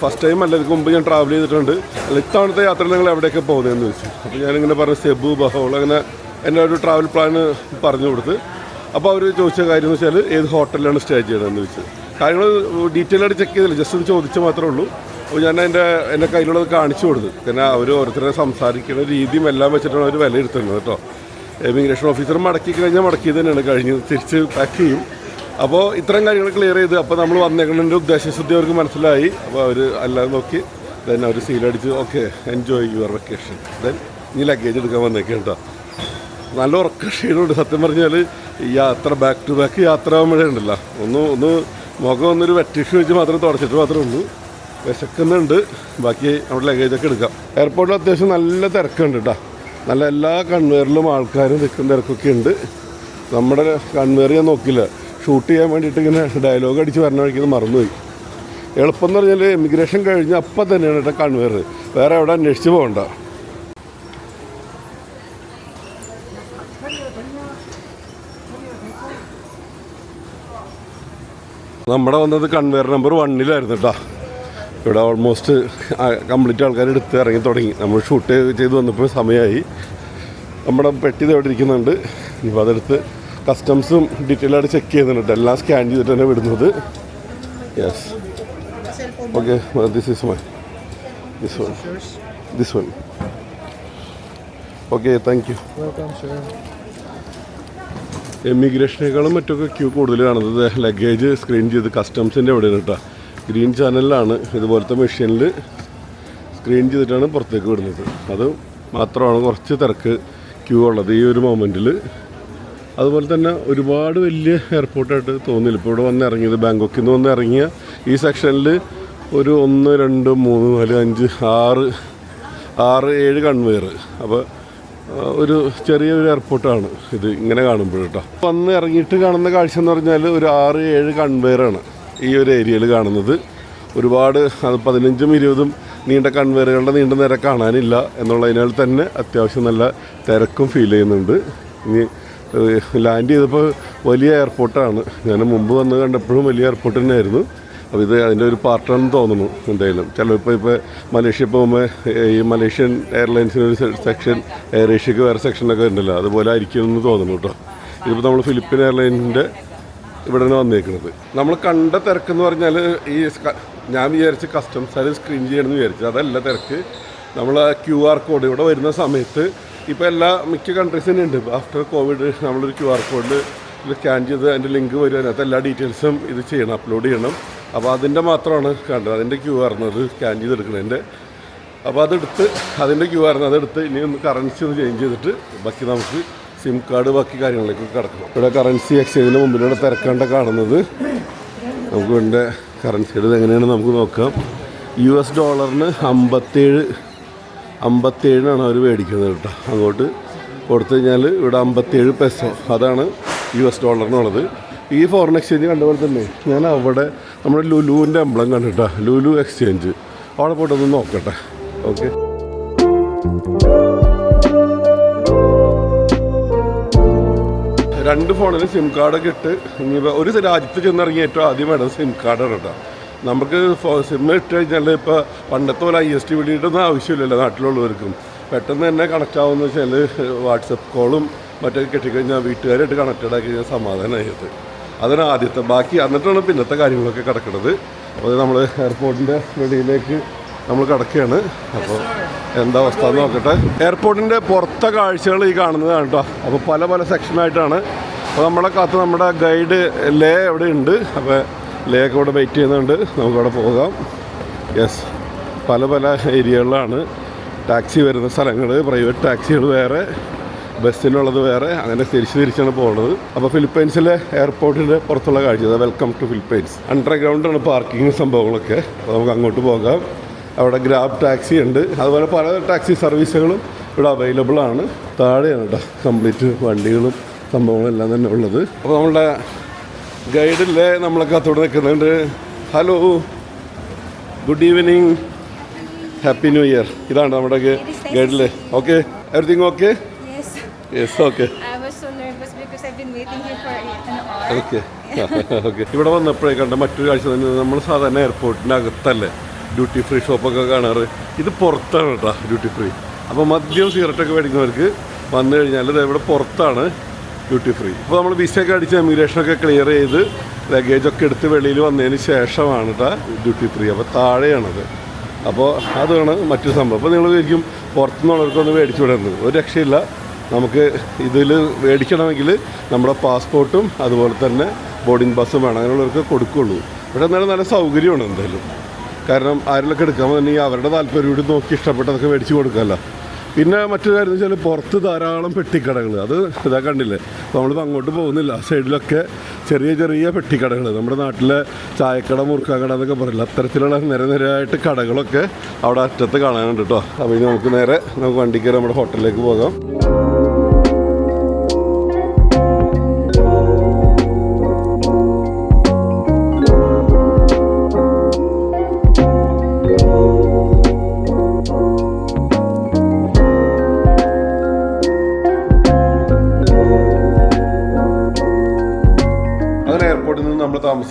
ഫസ്റ്റ് ടൈം അല്ല ഇതിന് മുമ്പ് ഞാൻ ട്രാവൽ ചെയ്തിട്ടുണ്ട്. അല്ല ഇത്തവണത്തെ യാത്ര നിങ്ങൾ എവിടെയൊക്കെ പോകുന്നതെന്ന് ചോദിച്ചു. അപ്പോൾ ഞാനിങ്ങനെ പറഞ്ഞു സെബു ബഹോൾ അങ്ങനെ എന്റെ ഒരു ട്രാവൽ പ്ലാൻ പറഞ്ഞു കൊടുത്ത്. അപ്പോൾ അവർ ചോദിച്ച കാര്യം എന്ന് വെച്ചാൽ ഏത് ഹോട്ടലിലാണ് സ്റ്റേ ചെയ്യണമെന്ന് ചോദിച്ചത് കാര്യങ്ങൾ ഡീറ്റെയിൽ ആയിട്ട് ചെക്ക് ചെയ്തില്ല ജസ്റ്റ് ഒന്ന് ചോദിച്ചു മാത്രമേ ഉള്ളൂ. അപ്പോൾ ഞാൻ എന്റെ എന്റെ കയ്യിലുള്ളത് കാണിച്ചു കൊടുത്തു. പിന്നെ അവർ ഓരോരുത്തരെ സംസാരിക്കുന്ന രീതിയും എല്ലാം വെച്ചിട്ടാണ് അവർ വിലയിരുത്തുന്നത് കേട്ടോ. ഇമിഗ്രേഷൻ ഓഫീസർ മടക്കി കഴിഞ്ഞാൽ മടക്കി തന്നെയാണ്. കഴിഞ്ഞ് തിരിച്ച് പാക്ക് ചെയ്യും. അപ്പോൾ ഇത്തരം കാര്യങ്ങൾ ക്ലിയർ ചെയ്ത് അപ്പോൾ നമ്മൾ വന്നേക്കുന്നതിന്റെ ഉദ്ദേശശുദ്ധി അവർക്ക് മനസ്സിലായി. അപ്പോൾ അവർ എല്ലാം നോക്കി. ദെൻ അവർ സീലടിച്ച് okay enjoy your vacation then നീ ലഗേജ് എടുക്കാൻ വന്നേക്കാം കേട്ടോ നല്ല ഉറക്ക ക്ഷീണമുണ്ട്. സത്യം പറഞ്ഞാൽ ഈ യാത്ര ബാക്ക് ടു ബാക്ക് യാത്ര ആകുമ്പോഴേ ഉണ്ടല്ലോ ഒന്ന് ഒന്ന് മുഖം ഒന്നൊരു വെറ്റിഷ് വെച്ച് മാത്രം തുടച്ചിട്ട് മാത്രമേ ഉള്ളൂ. വിശക്കുന്നുണ്ട്. ബാക്കി നമ്മുടെ ലഗേജൊക്കെ എടുക്കാം. എയർപോർട്ടിൽ അത്യാവശ്യം നല്ല തിരക്കുണ്ട് കേട്ടോ നല്ല എല്ലാ കൺവെയറിലും ആൾക്കാരും നിൽക്കുന്ന തിരക്കൊക്കെ ഉണ്ട്. നമ്മുടെ കൺവെയർ ഞാൻ നോക്കില്ല. ഷൂട്ട് ചെയ്യാൻ വേണ്ടിയിട്ട് ഇങ്ങനെ ഡയലോഗ് അടിച്ച് വരണ വഴിക്കുന്നത് മറന്നുപോയി. എളുപ്പം എന്ന് പറഞ്ഞാൽ ഇമിഗ്രേഷൻ കഴിഞ്ഞ് അപ്പം തന്നെയാണ് കേട്ടോ കൺവേർ വേറെ എവിടെ അന്വേഷിച്ച് പോകണ്ട. നമ്മുടെ വന്നത് കൺവെയർ നമ്പർ വണ്ണിലായിരുന്നു കേട്ടോ ഇവിടെ ഓൾമോസ്റ്റ് കംപ്ലീറ്റ് ആൾക്കാർ എടുത്ത് ഇറങ്ങി തുടങ്ങി. നമ്മൾ ഷൂട്ട് ചെയ്ത് വന്നപ്പോൾ സമയമായി നമ്മുടെ പെട്ടി എവിടെ ഇരിക്കുന്നുണ്ട്? ഇനിയിപ്പോൾ അതെടുത്ത് കസ്റ്റംസും ഡീറ്റെയിൽ ആയിട്ട് ചെക്ക് ചെയ്യുന്നുണ്ട് എല്ലാം സ്കാൻ ചെയ്തിട്ട് തന്നെ വിടുന്നത്. Yes okay this is my this one this one okay thank you. എമിഗ്രേഷനേക്കാളും മറ്റൊക്കെ ക്യൂ കൂടുതൽ കാണുന്നത് ലഗേജ് സ്ക്രീൻ ചെയ്ത് കസ്റ്റംസിന്റെ എവിടെയാണ് കേട്ടോ. ഗ്രീൻ ചാനലിലാണ് ഇതുപോലത്തെ മെഷീനിൽ സ്ക്രീൻ ചെയ്തിട്ടാണ് പുറത്തേക്ക് വിടുന്നത്. അത് മാത്രമാണ് കുറച്ച് തിരക്ക് ക്യൂ ഉള്ളത് ഈ ഒരു മൊമെന്റിൽ അതുപോലെ തന്നെ ഒരുപാട് വലിയ എയർപോർട്ടായിട്ട് തോന്നില്ല. ഇപ്പോൾ ഇവിടെ വന്ന് ഇറങ്ങിയത് ബാങ്കോക്കിൽ നിന്ന് വന്ന് ഇറങ്ങിയ ഈ സെക്ഷനിൽ ഒരു ഒന്ന് രണ്ട് മൂന്ന് നാല് അഞ്ച് ആറ് ആറ് ഏഴ് കൺവെയർ അപ്പോൾ ഒരു ചെറിയൊരു എയർപോർട്ടാണ് ഇത് ഇങ്ങനെ കാണുമ്പോൾ കേട്ടോ. വന്ന് ഇറങ്ങിയിട്ട് കാണുന്ന കാഴ്ച എന്ന് പറഞ്ഞാൽ ഒരു ആറ് ഏഴ് കൺവെയറാണ് ഈ ഒരു ഏരിയയിൽ കാണുന്നത്. ഒരുപാട് അത് പതിനഞ്ചും ഇരുപതും നീണ്ട കൺവെയറുകളുടെ നീണ്ട നിര കാണാനില്ല എന്നുള്ളതിനാൽ തന്നെ അത്യാവശ്യം നല്ല തിരക്കും ഫീൽ ചെയ്യുന്നുണ്ട്. ഇനി ലാൻഡ് ചെയ്തപ്പോൾ വലിയ എയർപോർട്ടാണ്. ഞാൻ മുമ്പ് വന്ന് കണ്ടപ്പോഴും വലിയ എയർപോർട്ട് തന്നെയായിരുന്നു. അപ്പോൾ ഇത് അതിന്റെ ഒരു പാർട്ടാണെന്ന് തോന്നുന്നു എന്തായാലും. ചിലപ്പോൾ ഇപ്പോൾ മലേഷ്യ പോകുമ്പോൾ ഈ മലേഷ്യൻ എയർലൈൻസിന് ഒരു സെക്ഷൻ എയർ ഏഷ്യക്ക് വേറെ സെക്ഷനൊക്കെ ഉണ്ടല്ലോ അതുപോലെ ആയിരിക്കുമെന്ന് തോന്നുന്നു കേട്ടോ. ഇതിപ്പോൾ നമ്മൾ ഫിലിപ്പിൻ എയർലൈനിന്റെ ഇവിടെ നിന്ന് വന്നേക്കുന്നത്. നമ്മൾ കണ്ട തിരക്കെന്ന് പറഞ്ഞാൽ ഈ ഞാൻ വിചാരിച്ച് കസ്റ്റംസ് അത് സ്ക്രീൻ ചെയ്യണമെന്ന് വിചാരിച്ചു. അതല്ല തിരക്ക്. നമ്മൾ ആ ക്യു ആർ കോഡ് ഇവിടെ വരുന്ന സമയത്ത് ഇപ്പോൾ എല്ലാ മിക്ക കൺട്രീസിനും ഉണ്ട്. ആഫ്റ്റർ കോവിഡ് നമ്മളൊരു ക്യു ആർ കോഡിൽ സ്കാൻ ചെയ്ത് അതിന്റെ ലിങ്ക് വരും. അതിനകത്ത് എല്ലാ ഡീറ്റെയിൽസും ഇത് ചെയ്യണം അപ്ലോഡ് ചെയ്യണം. അപ്പോൾ അതിന്റെ മാത്രമാണ് കണ്ടത്. അതിന്റെ ക്യു ആർന്നത് സ്കാൻ ചെയ്തെടുക്കുന്നതിന്റെ അപ്പോൾ അതെടുത്ത് അതിന്റെ ക്യു ആറിന് അതെടുത്ത് ഇനി ഒന്ന് കറൻസി ഒന്ന് ചേഞ്ച് ചെയ്തിട്ട് ബാക്കി നമുക്ക് സിം കാർഡ് ബാക്കി കാര്യങ്ങളിലേക്ക് കിടക്കണം ഇവിടെ കറൻസി എക്സ്ചേഞ്ചിന് മുമ്പിലൂടെ തിരക്കേണ്ട കാണുന്നത്. നമുക്ക് വേണ്ട കറൻസിയുടെ എങ്ങനെയാണ് നമുക്ക് നോക്കാം. യു എസ് ഡോളറിന് അമ്പത്തേഴ് അമ്പത്തേഴിനാണ് അവർ മേടിക്കുന്നത് കേട്ടോ. അങ്ങോട്ട് കൊടുത്തു കഴിഞ്ഞാൽ ഇവിടെ അമ്പത്തേഴ് പെസോ അതാണ് യു എസ് ഡോളറിനുള്ളത് ഈ ഫോറിൻ എക്സ്ചേഞ്ച് കണ്ടപോലെ തന്നെ ഞാൻ അവിടെ നമ്മുടെ ലുലുവിന്റെ അമ്പളം കണ്ടിട്ടാ ലുലു എക്സ്ചേഞ്ച് അവിടെ പോയിട്ടൊന്ന് നോക്കട്ടെ. ഓക്കെ രണ്ട് ഫോണിൽ സിം കാർഡൊക്കെ ഇട്ട് ഇനിയിപ്പോൾ ഒരു രാജ്യത്ത് ചെന്നിറങ്ങി ഏറ്റവും ആദ്യം സിം കാർഡ് കേട്ടോ. നമുക്ക് സിം ഇട്ട് കഴിഞ്ഞാൽ ഇപ്പോൾ പണ്ടത്തെ പോലെ ഐ എസ് ടി വിളിയിട്ടൊന്നും ആവശ്യമില്ലല്ലോ നാട്ടിലുള്ളവർക്കും. പെട്ടെന്ന് തന്നെ കണക്റ്റ് ആവുമെന്ന് വെച്ചാൽ വാട്സപ്പ് കോളും മറ്റൊക്കെ കിട്ടിക്കഴിഞ്ഞാൽ വീട്ടുകാരായിട്ട് കണക്റ്റഡ് ആക്കി കഴിഞ്ഞാൽ സമാധാനമായത് അതാണ് ആദ്യത്തെ. ബാക്കി എന്നിട്ടാണ് പിന്നത്തെ കാര്യങ്ങളൊക്കെ കിടക്കുന്നത് അപ്പോൾ നമ്മൾ എയർപോർട്ടിന്റെ വെളിയിലേക്ക് നമ്മൾ കിടക്കുകയാണ് അപ്പോൾ എന്താ അവസ്ഥ എന്ന് നോക്കട്ടെ. എയർപോർട്ടിന്റെ പുറത്തെ കാഴ്ചകൾ ഈ കാണുന്നതാണ് കേട്ടോ. അപ്പോൾ പല പല സെക്ഷനായിട്ടാണ് അപ്പോൾ നമ്മളെ കാത്ത് നമ്മുടെ ഗൈഡ് ലേ അവിടെ ഉണ്ട്. അപ്പോൾ ലേ അവിടെ വെയിറ്റ് ചെയ്യുന്നുണ്ട്. നമുക്കവിടെ പോകാം. യെസ് പല പല ഏരിയകളിലാണ് ടാക്സി വരുന്ന സ്ഥലങ്ങൾ പ്രൈവറ്റ് ടാക്സികൾ വേറെ ബസ്സിനുള്ളത് വേറെ. അങ്ങനെ തിരിച്ച് തിരിച്ചാണ് പോകുന്നത് അപ്പോൾ ഫിലിപ്പൈൻസിലെ എയർപോർട്ടിന്റെ പുറത്തുള്ള കാഴ്ച. വെൽക്കം ടു ഫിലിപ്പൈൻസ് അണ്ടർഗ്രൗണ്ടാണ് പാർക്കിങ് സംഭവങ്ങളൊക്കെ. അപ്പോൾ നമുക്ക് അങ്ങോട്ട് പോകാം. അവിടെ ഗ്രാബ് ടാക്സി ഉണ്ട്. അതുപോലെ പല ടാക്സി സർവീസുകളും ഇവിടെ അവൈലബിൾ ആണ് താഴെയാണ് കേട്ടോ കംപ്ലീറ്റ് വണ്ടികളും സംഭവങ്ങളും എല്ലാം തന്നെ ഉള്ളത്. അപ്പോൾ നമ്മളുടെ ഗൈഡിലെ നമ്മളെ കത്തോടെ നിൽക്കുന്നുണ്ട്. Hello good evening happy new year ഇതാണ് നമ്മുടെ ഗൈഡല്ലേ. ഓക്കെ എവറിത്തിങ് യെസ് ഓക്കെ ഇവിടെ വന്നപ്പോഴേ കണ്ട മറ്റൊരു കാഴ്ച തന്നെ. നമ്മൾ സാധാരണ എയർപോർട്ടിന്റെ അകത്തല്ലേ? ഡ്യൂട്ടി ഫ്രീ ഷോപ്പൊക്കെ കാണാറ്. ഇത് പുറത്താണ് കേട്ടോ ഡ്യൂട്ടി ഫ്രീ അപ്പോൾ മദ്യം സിഗരറ്റൊക്കെ മേടിക്കുന്നവർക്ക് വന്നു കഴിഞ്ഞാൽ ഇത് ഇവിടെ പുറത്താണ്. ഡ്യൂട്ടി ഫ്രീ അപ്പോൾ നമ്മൾ വിസയൊക്കെ അടിച്ച് എമിഗ്രേഷനൊക്കെ ക്ലിയർ ചെയ്ത് ലഗേജൊക്കെ എടുത്ത് വെളിയിൽ വന്നതിന് ശേഷമാണ് കേട്ടോ ഡ്യൂട്ടി ഫ്രീ അപ്പോൾ താഴെയാണത്. അപ്പോൾ അതാണ് മറ്റു സംഭവം. അപ്പോൾ നിങ്ങൾ വിചാരിക്കും പുറത്തുനിന്നുള്ളവർക്കൊന്ന് മേടിച്ചു വിടരുത്. ഒരു രക്ഷയില്ല. നമുക്ക് ഇതിൽ മേടിക്കണമെങ്കിൽ നമ്മുടെ പാസ്പോർട്ടും അതുപോലെ തന്നെ ബോർഡിംഗ് ബസ്സും വേണം. അങ്ങനെയുള്ളവർക്ക് കൊടുക്കുള്ളൂ. പക്ഷേ എന്നാലും നല്ല സൗകര്യമാണ് എന്തായാലും. കാരണം ആരെങ്കിലൊക്കെ എടുക്കാൻ അവരുടെ താല്പര്യം കൂടി നോക്കി ഇഷ്ടപ്പെട്ടതൊക്കെ മേടിച്ച് കൊടുക്കാമല്ലോ. പിന്നെ മറ്റൊരു കാര്യം വെച്ചാൽ പുറത്ത് ധാരാളം പെട്ടിക്കടകൾ അത് ഇതാ കണ്ടില്ലേ? നമ്മളിപ്പോൾ അങ്ങോട്ട് പോകുന്നില്ല. ആ സൈഡിലൊക്കെ ചെറിയ ചെറിയ പെട്ടിക്കടകൾ നമ്മുടെ നാട്ടിലെ ചായക്കട മുറുക്കാക്കട എന്നൊക്കെ പറയില്ല? അത്തരത്തിലുള്ള നിര നിരയായിട്ട് കടകളൊക്കെ അവിടെ അറ്റത്ത് കാണാനുണ്ട് കേട്ടോ അപ്പോൾ ഇനി നമുക്ക് നേരെ നമുക്ക് വണ്ടിക്കേറി നമ്മുടെ ഹോട്ടലിലേക്ക് പോകാം.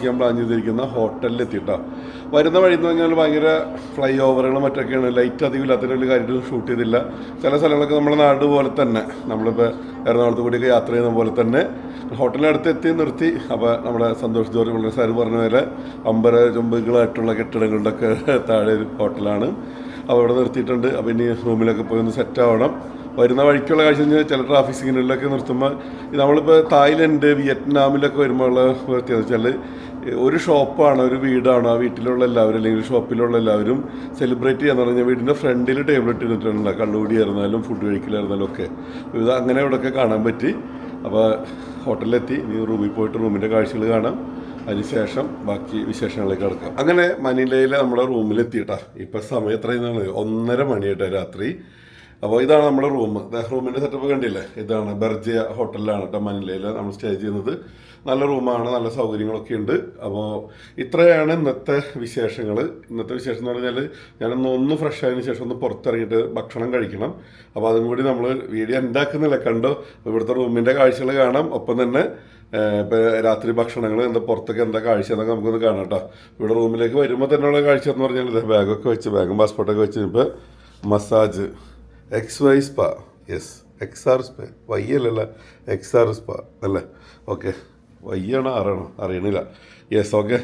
താമസിക്കാൻ പ്ലാൻ ചെയ്തിരിക്കുന്ന ഹോട്ടലിൽ വരുന്ന വഴി എന്ന് പറഞ്ഞാൽ ഭയങ്കര ഫ്ലൈ ഓവറുകളും മറ്റൊക്കെയാണ്. ലൈറ്റ് അധികം ഇല്ലാത്തതിനൊരു കാര്യത്തിൽ ഷൂട്ട് ചെയ്തില്ല. ചില സ്ഥലങ്ങളൊക്കെ നമ്മുടെ നാട് പോലെ തന്നെ. നമ്മളിപ്പോൾ എറണാകുളത്ത് കൂടിയൊക്കെ യാത്ര ചെയ്യുന്ന പോലെ തന്നെ. ഹോട്ടലിനടുത്ത് എത്തി നിർത്തി. അപ്പോൾ നമ്മുടെ സന്തോഷ് ജോർജ് വളരെ സാർ പറഞ്ഞ പോലെ അമ്പര ചൊമ്പുകളായിട്ടുള്ള കെട്ടിടങ്ങളുടെ ഒക്കെ താഴെ ഒരു ഹോട്ടലാണ്. അപ്പോൾ അവിടെ നിർത്തിയിട്ടുണ്ട്. അപ്പോൾ ഇനി റൂമിലൊക്കെ പോയി ഒന്ന് സെറ്റ് ആവണം. വരുന്ന വഴിക്കുള്ള കാഴ്ച കഴിഞ്ഞാൽ ചില ട്രാഫിക് സിഗ്നലിലൊക്കെ നിർത്തുമ്പോൾ നമ്മളിപ്പോൾ തായ്ലൻഡ് വിയറ്റ്നാമിലൊക്കെ വരുമ്പോൾ ഉള്ള വ്യത്യാസം വെച്ചാൽ ഒരു ഷോപ്പാണ് ഒരു വീടാണ്. ആ വീട്ടിലുള്ള എല്ലാവരും അല്ലെങ്കിൽ ഷോപ്പിലുള്ള എല്ലാവരും സെലിബ്രേറ്റ് ചെയ്യാന്ന് പറഞ്ഞാൽ വീടിന്റെ ഫ്രണ്ടിൽ ടേബിൾ ഇട്ടിട്ടുണ്ട് കള്ളുകൂടി ആയിരുന്നാലും ഫുഡ് കഴിക്കലായിരുന്നാലും ഒക്കെ. ഇത് അങ്ങനെ ഇവിടെയൊക്കെ കാണാൻ പറ്റി. അപ്പോൾ ഹോട്ടലിലെത്തി. ഇനി റൂമിൽ പോയിട്ട് റൂമിന്റെ കാഴ്ചകൾ കാണാം. അതിനുശേഷം ബാക്കി വിശേഷങ്ങളിലേക്ക് കിടക്കാം. അങ്ങനെ മനിലയിലെ നമ്മുടെ റൂമിലെത്തിയിട്ടാ. ഇപ്പം സമയം എത്രയെന്നാണ്? ഒന്നര മണിയായിട്ട് രാത്രി. അപ്പോൾ ഇതാണ് നമ്മുടെ റൂം. റൂമിന്റെ സെറ്റപ്പ് കണ്ടില്ലേ? ഇതാണ് ബെർജിയ ഹോട്ടലിലാണ് കേട്ടോ മനിലയിൽ നമ്മൾ സ്റ്റേ ചെയ്യുന്നത്. നല്ല റൂമാണ് നല്ല സൗകര്യങ്ങളൊക്കെ ഉണ്ട്. അപ്പോൾ ഇത്രയാണ് ഇന്നത്തെ വിശേഷങ്ങൾ ഇന്നത്തെ വിശേഷം എന്ന് പറഞ്ഞാൽ ഞാനൊന്ന് ഒന്ന് ഫ്രഷ് ആയതിനു ശേഷം ഒന്ന് പുറത്തിറങ്ങിയിട്ട് ഭക്ഷണം കഴിക്കണം. അപ്പോൾ അതും കൂടി നമ്മൾ വീഡിയോ ഉണ്ടാക്കുന്നില്ല കണ്ടോ? ഇവിടുത്തെ റൂമിന്റെ കാഴ്ചകൾ കാണാം. ഒപ്പം തന്നെ രാത്രി ഭക്ഷണങ്ങൾ എന്താ പുറത്തൊക്കെ എന്താ കാഴ്ച എന്നൊക്കെ നമുക്കൊന്ന് കാണാം കേട്ടോ. ഇവിടെ റൂമിലേക്ക് വരുമ്പോൾ തന്നെയുള്ള കാഴ്ച എന്ന് പറഞ്ഞാൽ ബാഗൊക്കെ വെച്ച് ബാഗും പാസ്പോർട്ടൊക്കെ വെച്ച് ഇപ്പോൾ massage X Y spa yes X R spa Y അല്ലല്ല. എക്സ് ആർ സ്പാ അല്ലേ? ഓക്കെ വൈ ആണോ ആറാണോ അറിയണില്ല. യെസ് ഓക്കെ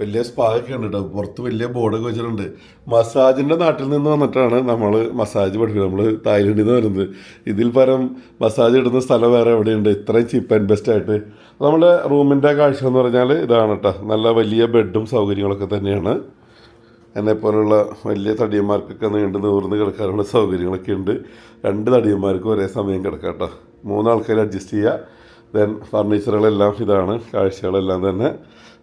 വലിയ സ്പാ ഒക്കെ ഉണ്ട് കേട്ടോ പുറത്ത് വലിയ ബോർഡൊക്കെ വെച്ചിട്ടുണ്ട്. മസാജിന്റെ നാട്ടിൽ നിന്ന് വന്നിട്ടാണ് നമ്മൾ മസാജ് പഠിക്കുന്നത് നമ്മൾ തായ്ലൻഡിൽ നിന്ന് വരുന്നത്. ഇതിൽ പരം മസാജ് ഇടുന്ന സ്ഥലം വേറെ എവിടെയുണ്ട്? ഇത്രയും ചീപ്പ് ആൻഡ് ബെസ്റ്റ് ആയിട്ട്. നമ്മുടെ റൂമിന്റെ കാഴ്ച എന്ന് പറഞ്ഞാൽ ഇതാണ് കേട്ടോ നല്ല വലിയ ബെഡും സൗകര്യങ്ങളൊക്കെ തന്നെയാണ്. എന്നെപ്പോലുള്ള വലിയ തടിയന്മാർക്കൊക്കെ നീണ്ടു നിവർന്ന് കിടക്കാനുള്ള സൗകര്യങ്ങളൊക്കെ ഉണ്ട്. രണ്ട് തടിയന്മാർക്ക് ഒരേ സമയം കിടക്കാം കേട്ടോ. മൂന്നാൾക്കാർ അഡ്ജസ്റ്റ് ചെയ്യുക ദെൻ ഫർണിച്ചറുകളെല്ലാം ഇതാണ് കാഴ്ചകളെല്ലാം തന്നെ.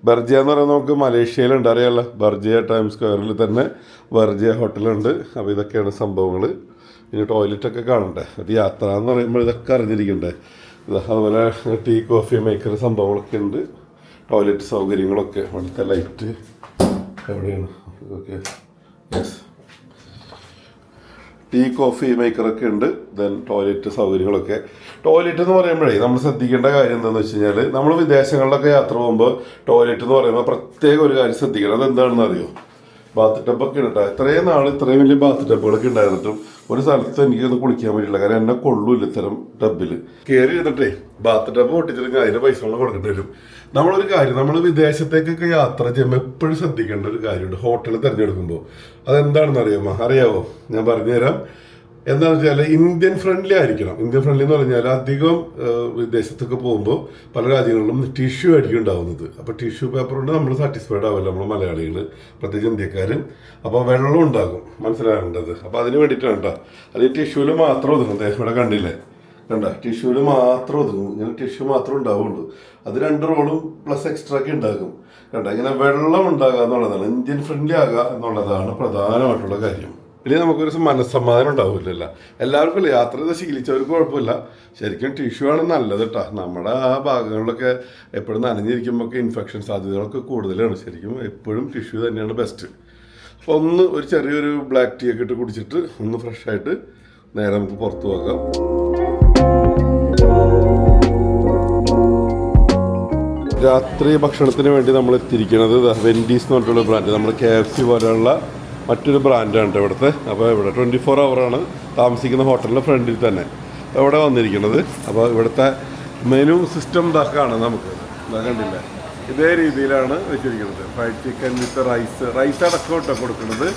ബർജിയ എന്ന് പറയുന്നത് നമുക്ക് മലേഷ്യയിലുണ്ട് അറിയാമല്ലോ ബർജിയ ടൈം സ്ക്വയറിൽ തന്നെ ബർജിയ ഹോട്ടലുണ്ട് അപ്പോൾ ഇതൊക്കെയാണ് സംഭവങ്ങൾ പിന്നെ ടോയ്ലറ്റൊക്കെ കാണണ്ടേ? അത് യാത്ര എന്ന് പറയുമ്പോൾ ഇതൊക്കെ അറിഞ്ഞിരിക്കണ്ടേ? അതുപോലെ ടീ കോഫി മേക്കർ സംഭവങ്ങളൊക്കെ ഉണ്ട്. ടോയ്ലറ്റ് സൗകര്യങ്ങളൊക്കെ അവിടുത്തെ ലൈറ്റ് എവിടെയാണ്? ഓക്കെ. ടീ കോഫി മേക്കറൊക്കെ ഉണ്ട്. ദെൻ ടോയ്ലറ്റ് സൗകര്യങ്ങളൊക്കെ. ടോയ്ലറ്റ് എന്ന് പറയുമ്പോഴേ നമ്മൾ ശ്രദ്ധിക്കേണ്ട കാര്യം എന്താണെന്ന് വെച്ച് കഴിഞ്ഞാൽ നമ്മൾ വിദേശങ്ങളിലൊക്കെ യാത്ര പോകുമ്പോൾ ടോയ്ലറ്റ് എന്ന് പറയുമ്പോൾ പ്രത്യേക ഒരു കാര്യം ശ്രദ്ധിക്കണം. അതെന്താണെന്ന് അറിയോ? ബാത്ത് ടബൊക്കെ ഉണ്ട് കേട്ടോ ഇത്രയും നാൾ ഇത്രയും വലിയ ബാത്ത് ടബുകളൊക്കെ ഉണ്ടായിരുന്നിട്ടും ഒരു സ്ഥലത്ത് എനിക്കൊന്ന് കുളിക്കാൻ പറ്റില്ല കാരണം എന്നെ കൊള്ളൂല്ല ഇത്തരം ടബിൽ കയറി ഇരുന്നിട്ടേ ബാത്ത് ടബ് പൊട്ടിച്ചില്ലെങ്കിൽ അതിന്റെ പൈസ കൊടുക്കേണ്ടി വരും. നമ്മളൊരു കാര്യം നമ്മൾ വിദേശത്തേക്കൊക്കെ യാത്ര ചെയ്യുമ്പോൾ എപ്പോഴും ശ്രദ്ധിക്കേണ്ട ഒരു കാര്യമുണ്ട്. ഹോട്ടൽ തിരഞ്ഞെടുക്കുമ്പോൾ അതെന്താണെന്ന് അറിയാമോ അറിയാവോ? ഞാൻ പറഞ്ഞുതരാം. എന്താണെന്ന് വെച്ചാൽ ഇന്ത്യൻ ഫ്രണ്ട്ലി ആയിരിക്കണം. ഇന്ത്യൻ ഫ്രണ്ട്ലി എന്ന് പറഞ്ഞാൽ അധികം വിദേശത്തൊക്കെ പോകുമ്പോൾ പല രാജ്യങ്ങളിലും ടിഷ്യൂ ആയിരിക്കും ഉണ്ടാവുന്നത്. അപ്പോൾ ടിഷ്യൂ പേപ്പർ കൊണ്ട് നമ്മൾ സാറ്റിസ്ഫൈഡ് ആവില്ല നമ്മൾ മലയാളികൾ പ്രത്യേകിച്ച് ഇന്ത്യക്കാർ അപ്പോൾ വെള്ളം ഉണ്ടാകും. മനസ്സിലാകേണ്ടത്. അപ്പോൾ അതിന് വേണ്ടിയിട്ടാണ് കേട്ടോ അത് ടിഷ്യൂവിൽ മാത്രം ഒതുങ്ങും ദേ ഇവിടെ കണ്ടില്ലേ? കണ്ട? ടിഷ്യൂവിൽ മാത്രം ഒതുങ്ങും. ഇങ്ങനെ ടിഷ്യൂ മാത്രം ഉണ്ടാവുള്ളൂ. അത് രണ്ട് റോളും പ്ലസ് എക്സ്ട്രാ ഒക്കെ ഉണ്ടാകും കണ്ട? ഇങ്ങനെ വെള്ളം ഉണ്ടാകുക എന്നുള്ളതാണ്. ഇന്ത്യൻ ഫ്രണ്ട്ലി ആകുക എന്നുള്ളതാണ് പ്രധാനമായിട്ടുള്ള കാര്യം. ഇനി നമുക്കൊരു മനസ്സമാധാനം ഉണ്ടാവില്ലല്ലോ എല്ലാവർക്കും യാത്ര ചെയ്ത് ശീലിച്ചവർക്ക് കുഴപ്പമില്ല. ശരിക്കും ടിഷ്യൂ ആണ് നല്ലത് കേട്ടോ നമ്മുടെ ആ ഭാഗങ്ങളിലൊക്കെ എപ്പോഴും നനഞ്ഞിരിക്കുമ്പോൾ ഇൻഫെക്ഷൻ സാധ്യതകളൊക്കെ കൂടുതലാണ്. ശരിക്കും എപ്പോഴും ടിഷ്യൂ തന്നെയാണ് ബെസ്റ്റ് അപ്പോൾ ഒന്ന് ഒരു ചെറിയൊരു ബ്ലാക്ക് ടീ ഒക്കെ ഇട്ട് കുടിച്ചിട്ട് ഒന്ന് ഫ്രഷ് ആയിട്ട് നേരെ നമുക്ക് പുറത്തു പോകാം. രാത്രി ഭക്ഷണത്തിന് വേണ്ടി നമ്മൾ എത്തിയിരിക്കുന്നത് വെൻഡീസ് എന്ന് പറഞ്ഞിട്ടുള്ള ബ്രാൻഡ് നമ്മൾ കെ എഫ് സി പോലെയുള്ള മറ്റൊരു ബ്രാൻഡാണ് ഇവിടുത്തെ. അപ്പോൾ ഇവിടെ ട്വന്റി ഫോർ അവറാണ് താമസിക്കുന്ന ഹോട്ടലിന്റെ ഫ്രണ്ടിൽ തന്നെ ഇവിടെ വന്നിരിക്കുന്നത്. അപ്പോൾ ഇവിടുത്തെ മെനു സിസ്റ്റം ഇതാക്കാണ് നമുക്ക്. കണ്ടില്ല? ഇതേ രീതിയിലാണ് വെച്ചിരിക്കുന്നത്. Fried chicken with rice rice അടക്കം കൊടുക്കുന്നത്.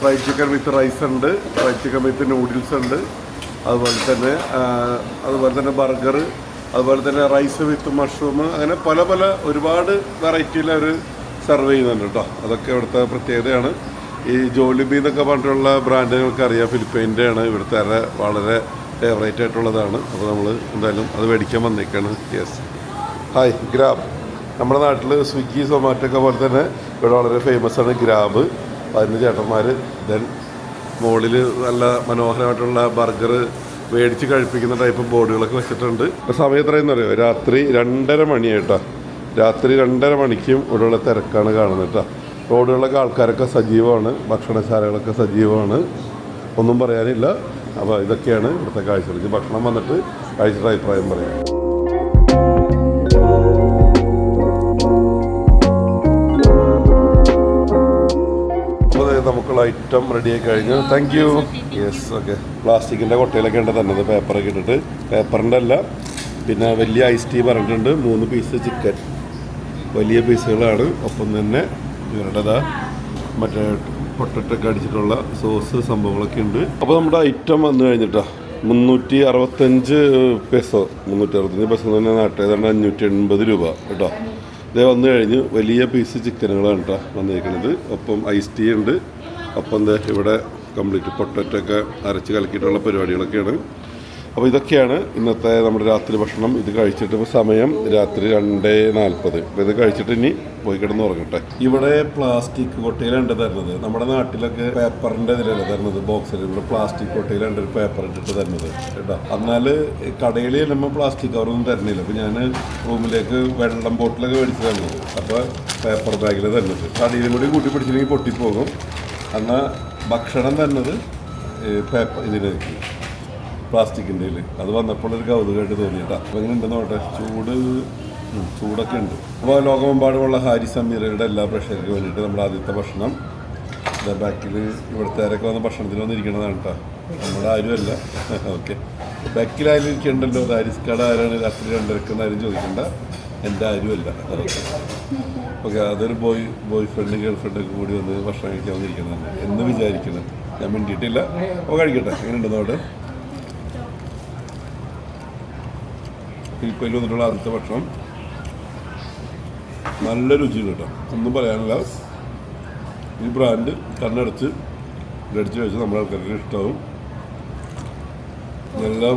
ഫ്രൈഡ് ചിക്കൻ വിത്ത് റൈസ് ഉണ്ട്. ഫ്രൈഡ് ചിക്കൻ വിത്ത് നൂഡിൽസ് ഉണ്ട്. അതുപോലെ തന്നെ അതുപോലെ തന്നെ ബർഗർ അതുപോലെ തന്നെ റൈസ് വിത്ത് മഷ്റൂം അങ്ങനെ പല പല ഒരുപാട് വെറൈറ്റിയിൽ അവർ സെർവ് ചെയ്യുന്നുണ്ട് കേട്ടോ അതൊക്കെ ഇവിടുത്തെ പ്രത്യേകതയാണ്. ഈ ജോലിബി എന്നൊക്കെ പറഞ്ഞിട്ടുള്ള ബ്രാൻഡ് നിങ്ങൾക്ക് അറിയാം ഫിലിപ്പൈന്റെ ആണ്. ഇവിടുത്തെ വളരെ ഫേവറേറ്റ് ആയിട്ടുള്ളതാണ്. അപ്പോൾ നമ്മൾ എന്തായാലും അത് മേടിക്കാൻ വന്നേക്കാണ്. യെസ് ഹായ് ഗ്രാബ് നമ്മുടെ നാട്ടിൽ സ്വിഗ്ഗി സൊമാറ്റോ ഒക്കെ പോലെ തന്നെ ഇവിടെ വളരെ ഫേമസ് ആണ് ഗ്രാബ് അതിന് ചേട്ടന്മാർ ദെൻ മുകളിൽ നല്ല മനോഹരമായിട്ടുള്ള ബർഗർ മേടിച്ച് കഴിപ്പിക്കുന്ന ടൈപ്പ് ബോർഡുകളൊക്കെ വെച്ചിട്ടുണ്ട്. സമയം എത്രയെന്ന് അറിയോ? രാത്രി രണ്ടര മണിയായിട്ടാ. രാത്രി രണ്ടര മണിക്കും ഇവിടെയുള്ള തിരക്കാണ് കാണുന്നത് കേട്ടോ റോഡുകളിലൊക്കെ ആൾക്കാരൊക്കെ സജീവമാണ് ഭക്ഷണശാലകളൊക്കെ സജീവമാണ്. ഒന്നും പറയാനില്ല. അപ്പോൾ ഇതൊക്കെയാണ് ഇവിടുത്തെ കാഴ്ചകൾ. ഭക്ഷണം വന്നിട്ട് കഴിച്ചിട്ട് അഭിപ്രായം പറയാം. ഐറ്റം റെഡിയായി കഴിഞ്ഞു. താങ്ക് യു യെസ് ഓക്കെ പ്ലാസ്റ്റിക്കിന്റെ കൊട്ടയിലൊക്കെ ഉണ്ട് തന്നത് പേപ്പറൊക്കെ ഇട്ടിട്ട്. പേപ്പറിന്റെ അല്ല. പിന്നെ വലിയ ഐസ് ടീ പറഞ്ഞിട്ടുണ്ട്. മൂന്ന് പീസ് ചിക്കൻ വലിയ പീസുകളാണ് ഒപ്പം തന്നെ ഇവരുടേതാ മറ്റേ പൊട്ടറ്റൊക്കെ അടിച്ചിട്ടുള്ള സോസ് സംഭവങ്ങളൊക്കെ ഉണ്ട്. അപ്പോൾ നമ്മുടെ ഐറ്റം വന്നു കഴിഞ്ഞിട്ടാ. മുന്നൂറ്റി അറുപത്തഞ്ച് പെസോ മുന്നൂറ്റി അറുപത്തഞ്ച് പെസോ തന്നെ നാട്ടിൽ ഏതാണ്ട് അഞ്ഞൂറ്റി എൺപത് രൂപ കേട്ടോ. ഇതേ വന്നു കഴിഞ്ഞ്. വലിയ പീസ് ചിക്കനുകളാണ് കേട്ടോ വന്നിരിക്കുന്നത്. ഒപ്പം ഐസ് ടീ ഉണ്ട്. ഒപ്പം ദേ ഇവിടെ കംപ്ലീറ്റ് പൊട്ടറ്റൊക്കെ അരച്ച് കലക്കിയിട്ടുള്ള പരിപാടികളൊക്കെയാണ്. അപ്പോൾ ഇതൊക്കെയാണ് ഇന്നത്തെ നമ്മുടെ രാത്രി ഭക്ഷണം. ഇത് കഴിച്ചിട്ട് സമയം രാത്രി രണ്ട് നാൽപ്പത്. അപ്പോൾ ഇത് കഴിച്ചിട്ട് ഇനി പോയി കിടന്ന് ഉറങ്ങട്ടെ. ഇവിടെ പ്ലാസ്റ്റിക് കൊട്ടയിലുണ്ട് തരുന്നത്. നമ്മുടെ നാട്ടിലൊക്കെ പേപ്പറിന്റെ ഇതിലല്ല തരുന്നത്? ബോക്സിൽ ഇവിടെ പ്ലാസ്റ്റിക് കൊട്ടയിലുണ്ട് ഒരു പേപ്പർ ഇട്ടിട്ട് തരുന്നത് കേട്ടോ. എന്നാൽ കടയിൽ ചെല്ലുമ്പോൾ പ്ലാസ്റ്റിക് കവറൊന്നും തരുന്നില്ല. അപ്പോൾ ഞാൻ റൂമിലേക്ക് വെള്ളം ബോട്ടിലൊക്കെ മേടിച്ച് തരുന്നത് അപ്പോൾ പേപ്പർ ബാഗിൽ തരുന്നത് കടയിലും കൂടി കൂട്ടി പിടിച്ചില്ലെങ്കിൽ പൊട്ടിപ്പോകും. എന്നാൽ ഭക്ഷണം തന്നത് പേപ്പർ ഇതിലേക്ക് പ്ലാസ്റ്റിക്കിന്റെ അത് വന്നപ്പോൾ ഒരു കൗതുകമായിട്ട് തോന്നിയിട്ടാ. അപ്പോൾ ഇങ്ങനെ ഉണ്ടെന്ന് നോട്ടെ ചൂട് ചൂടൊക്കെ ഉണ്ട്. അപ്പോൾ ലോകമെമ്പാടുമുള്ള ഹാരി സമീറയുടെ എല്ലാ പ്രഷർക്ക് വേണ്ടിയിട്ട് നമ്മുടെ ആദ്യത്തെ ഭക്ഷണം. ബാക്കിൽ ഇവിടുത്തെ ആരൊക്കെ വന്ന് ഭക്ഷണത്തിന് വന്നിരിക്കണതാണ് കേട്ടോ. നമ്മുടെ ആരുമല്ല ഓക്കെ ബാക്കിലായാലും ഇരിക്കണ്ടല്ലോ. ഹാരിസ് കട ആരാണ് രാത്രി രണ്ടരക്കെന്ന് ആരും ചോദിക്കണ്ട. എന്റെ ആരുമല്ല. ഓക്കെ അതൊരു boy boy friend girl friend ഒക്കെ കൂടി വന്ന് ഭക്ഷണം കഴിക്കാൻ വന്നിരിക്കുന്നതാണ് എന്ന് വിചാരിക്കുന്നത് ഞാൻ മിണ്ടിയിട്ടില്ല. ഓ കഴിക്കട്ടെ. എങ്ങനെയുണ്ടെന്ന് അവിടെ? ഫിലിപ്പയിൽ വന്നിട്ടുള്ള ആദ്യത്തെ ഭക്ഷണം. നല്ല രുചിയുണ്ട് കേട്ടോ. ഒന്നും പറയാനില്ല. ഈ ബ്രാൻഡ് കണ്ണടച്ച് ഇതടിച്ച് വെച്ച് നമ്മുടെ ആൾക്കാർക്ക് ഇഷ്ടമാവും നല്ല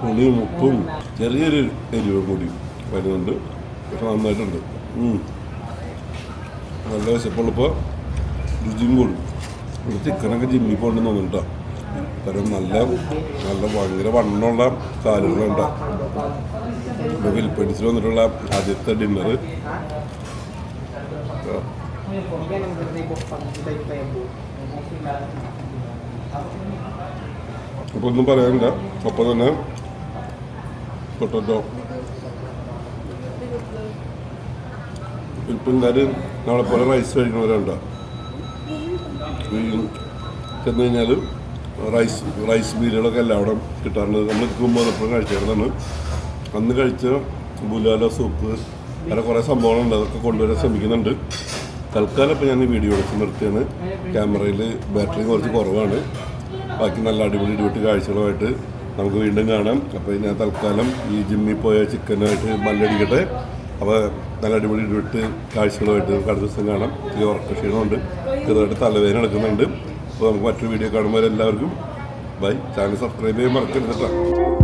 പുളിയും ഉപ്പും ചെറിയൊരു എരിവ് കൂടി. വരുന്നുണ്ട്. പക്ഷെ നന്നായിട്ടുണ്ട്. നല്ല വിശപ്പുള്ളപ്പോൾ രുചിയും കൂടും ഇവിടെ ചിക്കനൊക്കെ ജിമ്മി പോകേണ്ടി തോന്നുന്നുണ്ടോ കാരണം നല്ല നല്ല ഭയങ്കര വണ്ണമുള്ള കാര്യങ്ങളുണ്ടോ. ഇപ്പോൾ ഫിലിപ്പൈൻസിൽ വന്നിട്ടുള്ള ആദ്യത്തെ ഡിന്നർ അപ്പോൾ ഒന്നും പറയാനില്ല. അപ്പൊ തന്നെ പൊട്ടറ്റോ. ഫിലിപ്പൈൻകാർ നമ്മളെപ്പോലെ റൈസ് കഴിക്കുന്നവരുണ്ടോ? ഈ ചെന്ന് കഴിഞ്ഞാൽ റൈസ് റൈസ് മീലുകളൊക്കെ എല്ലാം അവിടെ കിട്ടാറുണ്ട് നമ്മൾ നിൽക്കുമ്പോൾ എപ്പോഴും കഴിച്ചിരുന്നതാണ് അന്ന് കഴിച്ച ബുലാല സൂപ്പ് അങ്ങനെ കുറേ സംഭവങ്ങളുണ്ട്. അതൊക്കെ കൊണ്ടുവരാൻ ശ്രമിക്കുന്നുണ്ട്. തൽക്കാലം ഇപ്പോൾ ഞാൻ വീഡിയോ എടുത്ത് നിർത്തിയാണ്. ക്യാമറയിൽ ബാറ്ററി കുറച്ച് കുറവാണ്. ബാക്കി നല്ല അടിപൊളി ഇടിവിട്ട് കാഴ്ചകളുമായിട്ട് നമുക്ക് വീണ്ടും കാണാം. അപ്പോൾ ഞാൻ തൽക്കാലം ഈ ജിമ്മിൽ പോയ ചിക്കനായിട്ട് മല്ലടിക്കട്ടെ. അപ്പോൾ നല്ല അടിപൊളി ഇടിവിട്ട് കാഴ്ചകളുമായിട്ട് നമുക്ക് അടുത്ത ദിവസം കാണാം. ഈ ഉറക്ക ക്ഷീണമുണ്ട്. ചെറുതായിട്ട് തലവേദന എടുക്കുന്നുണ്ട്. അപ്പോൾ നമുക്ക് മറ്റൊരു വീഡിയോ കാണുമ്പോൾ എല്ലാവർക്കും ബൈ. ചാനൽ സബ്സ്ക്രൈബ് ചെയ്യാൻ മറക്കരുത് കേട്ടോ.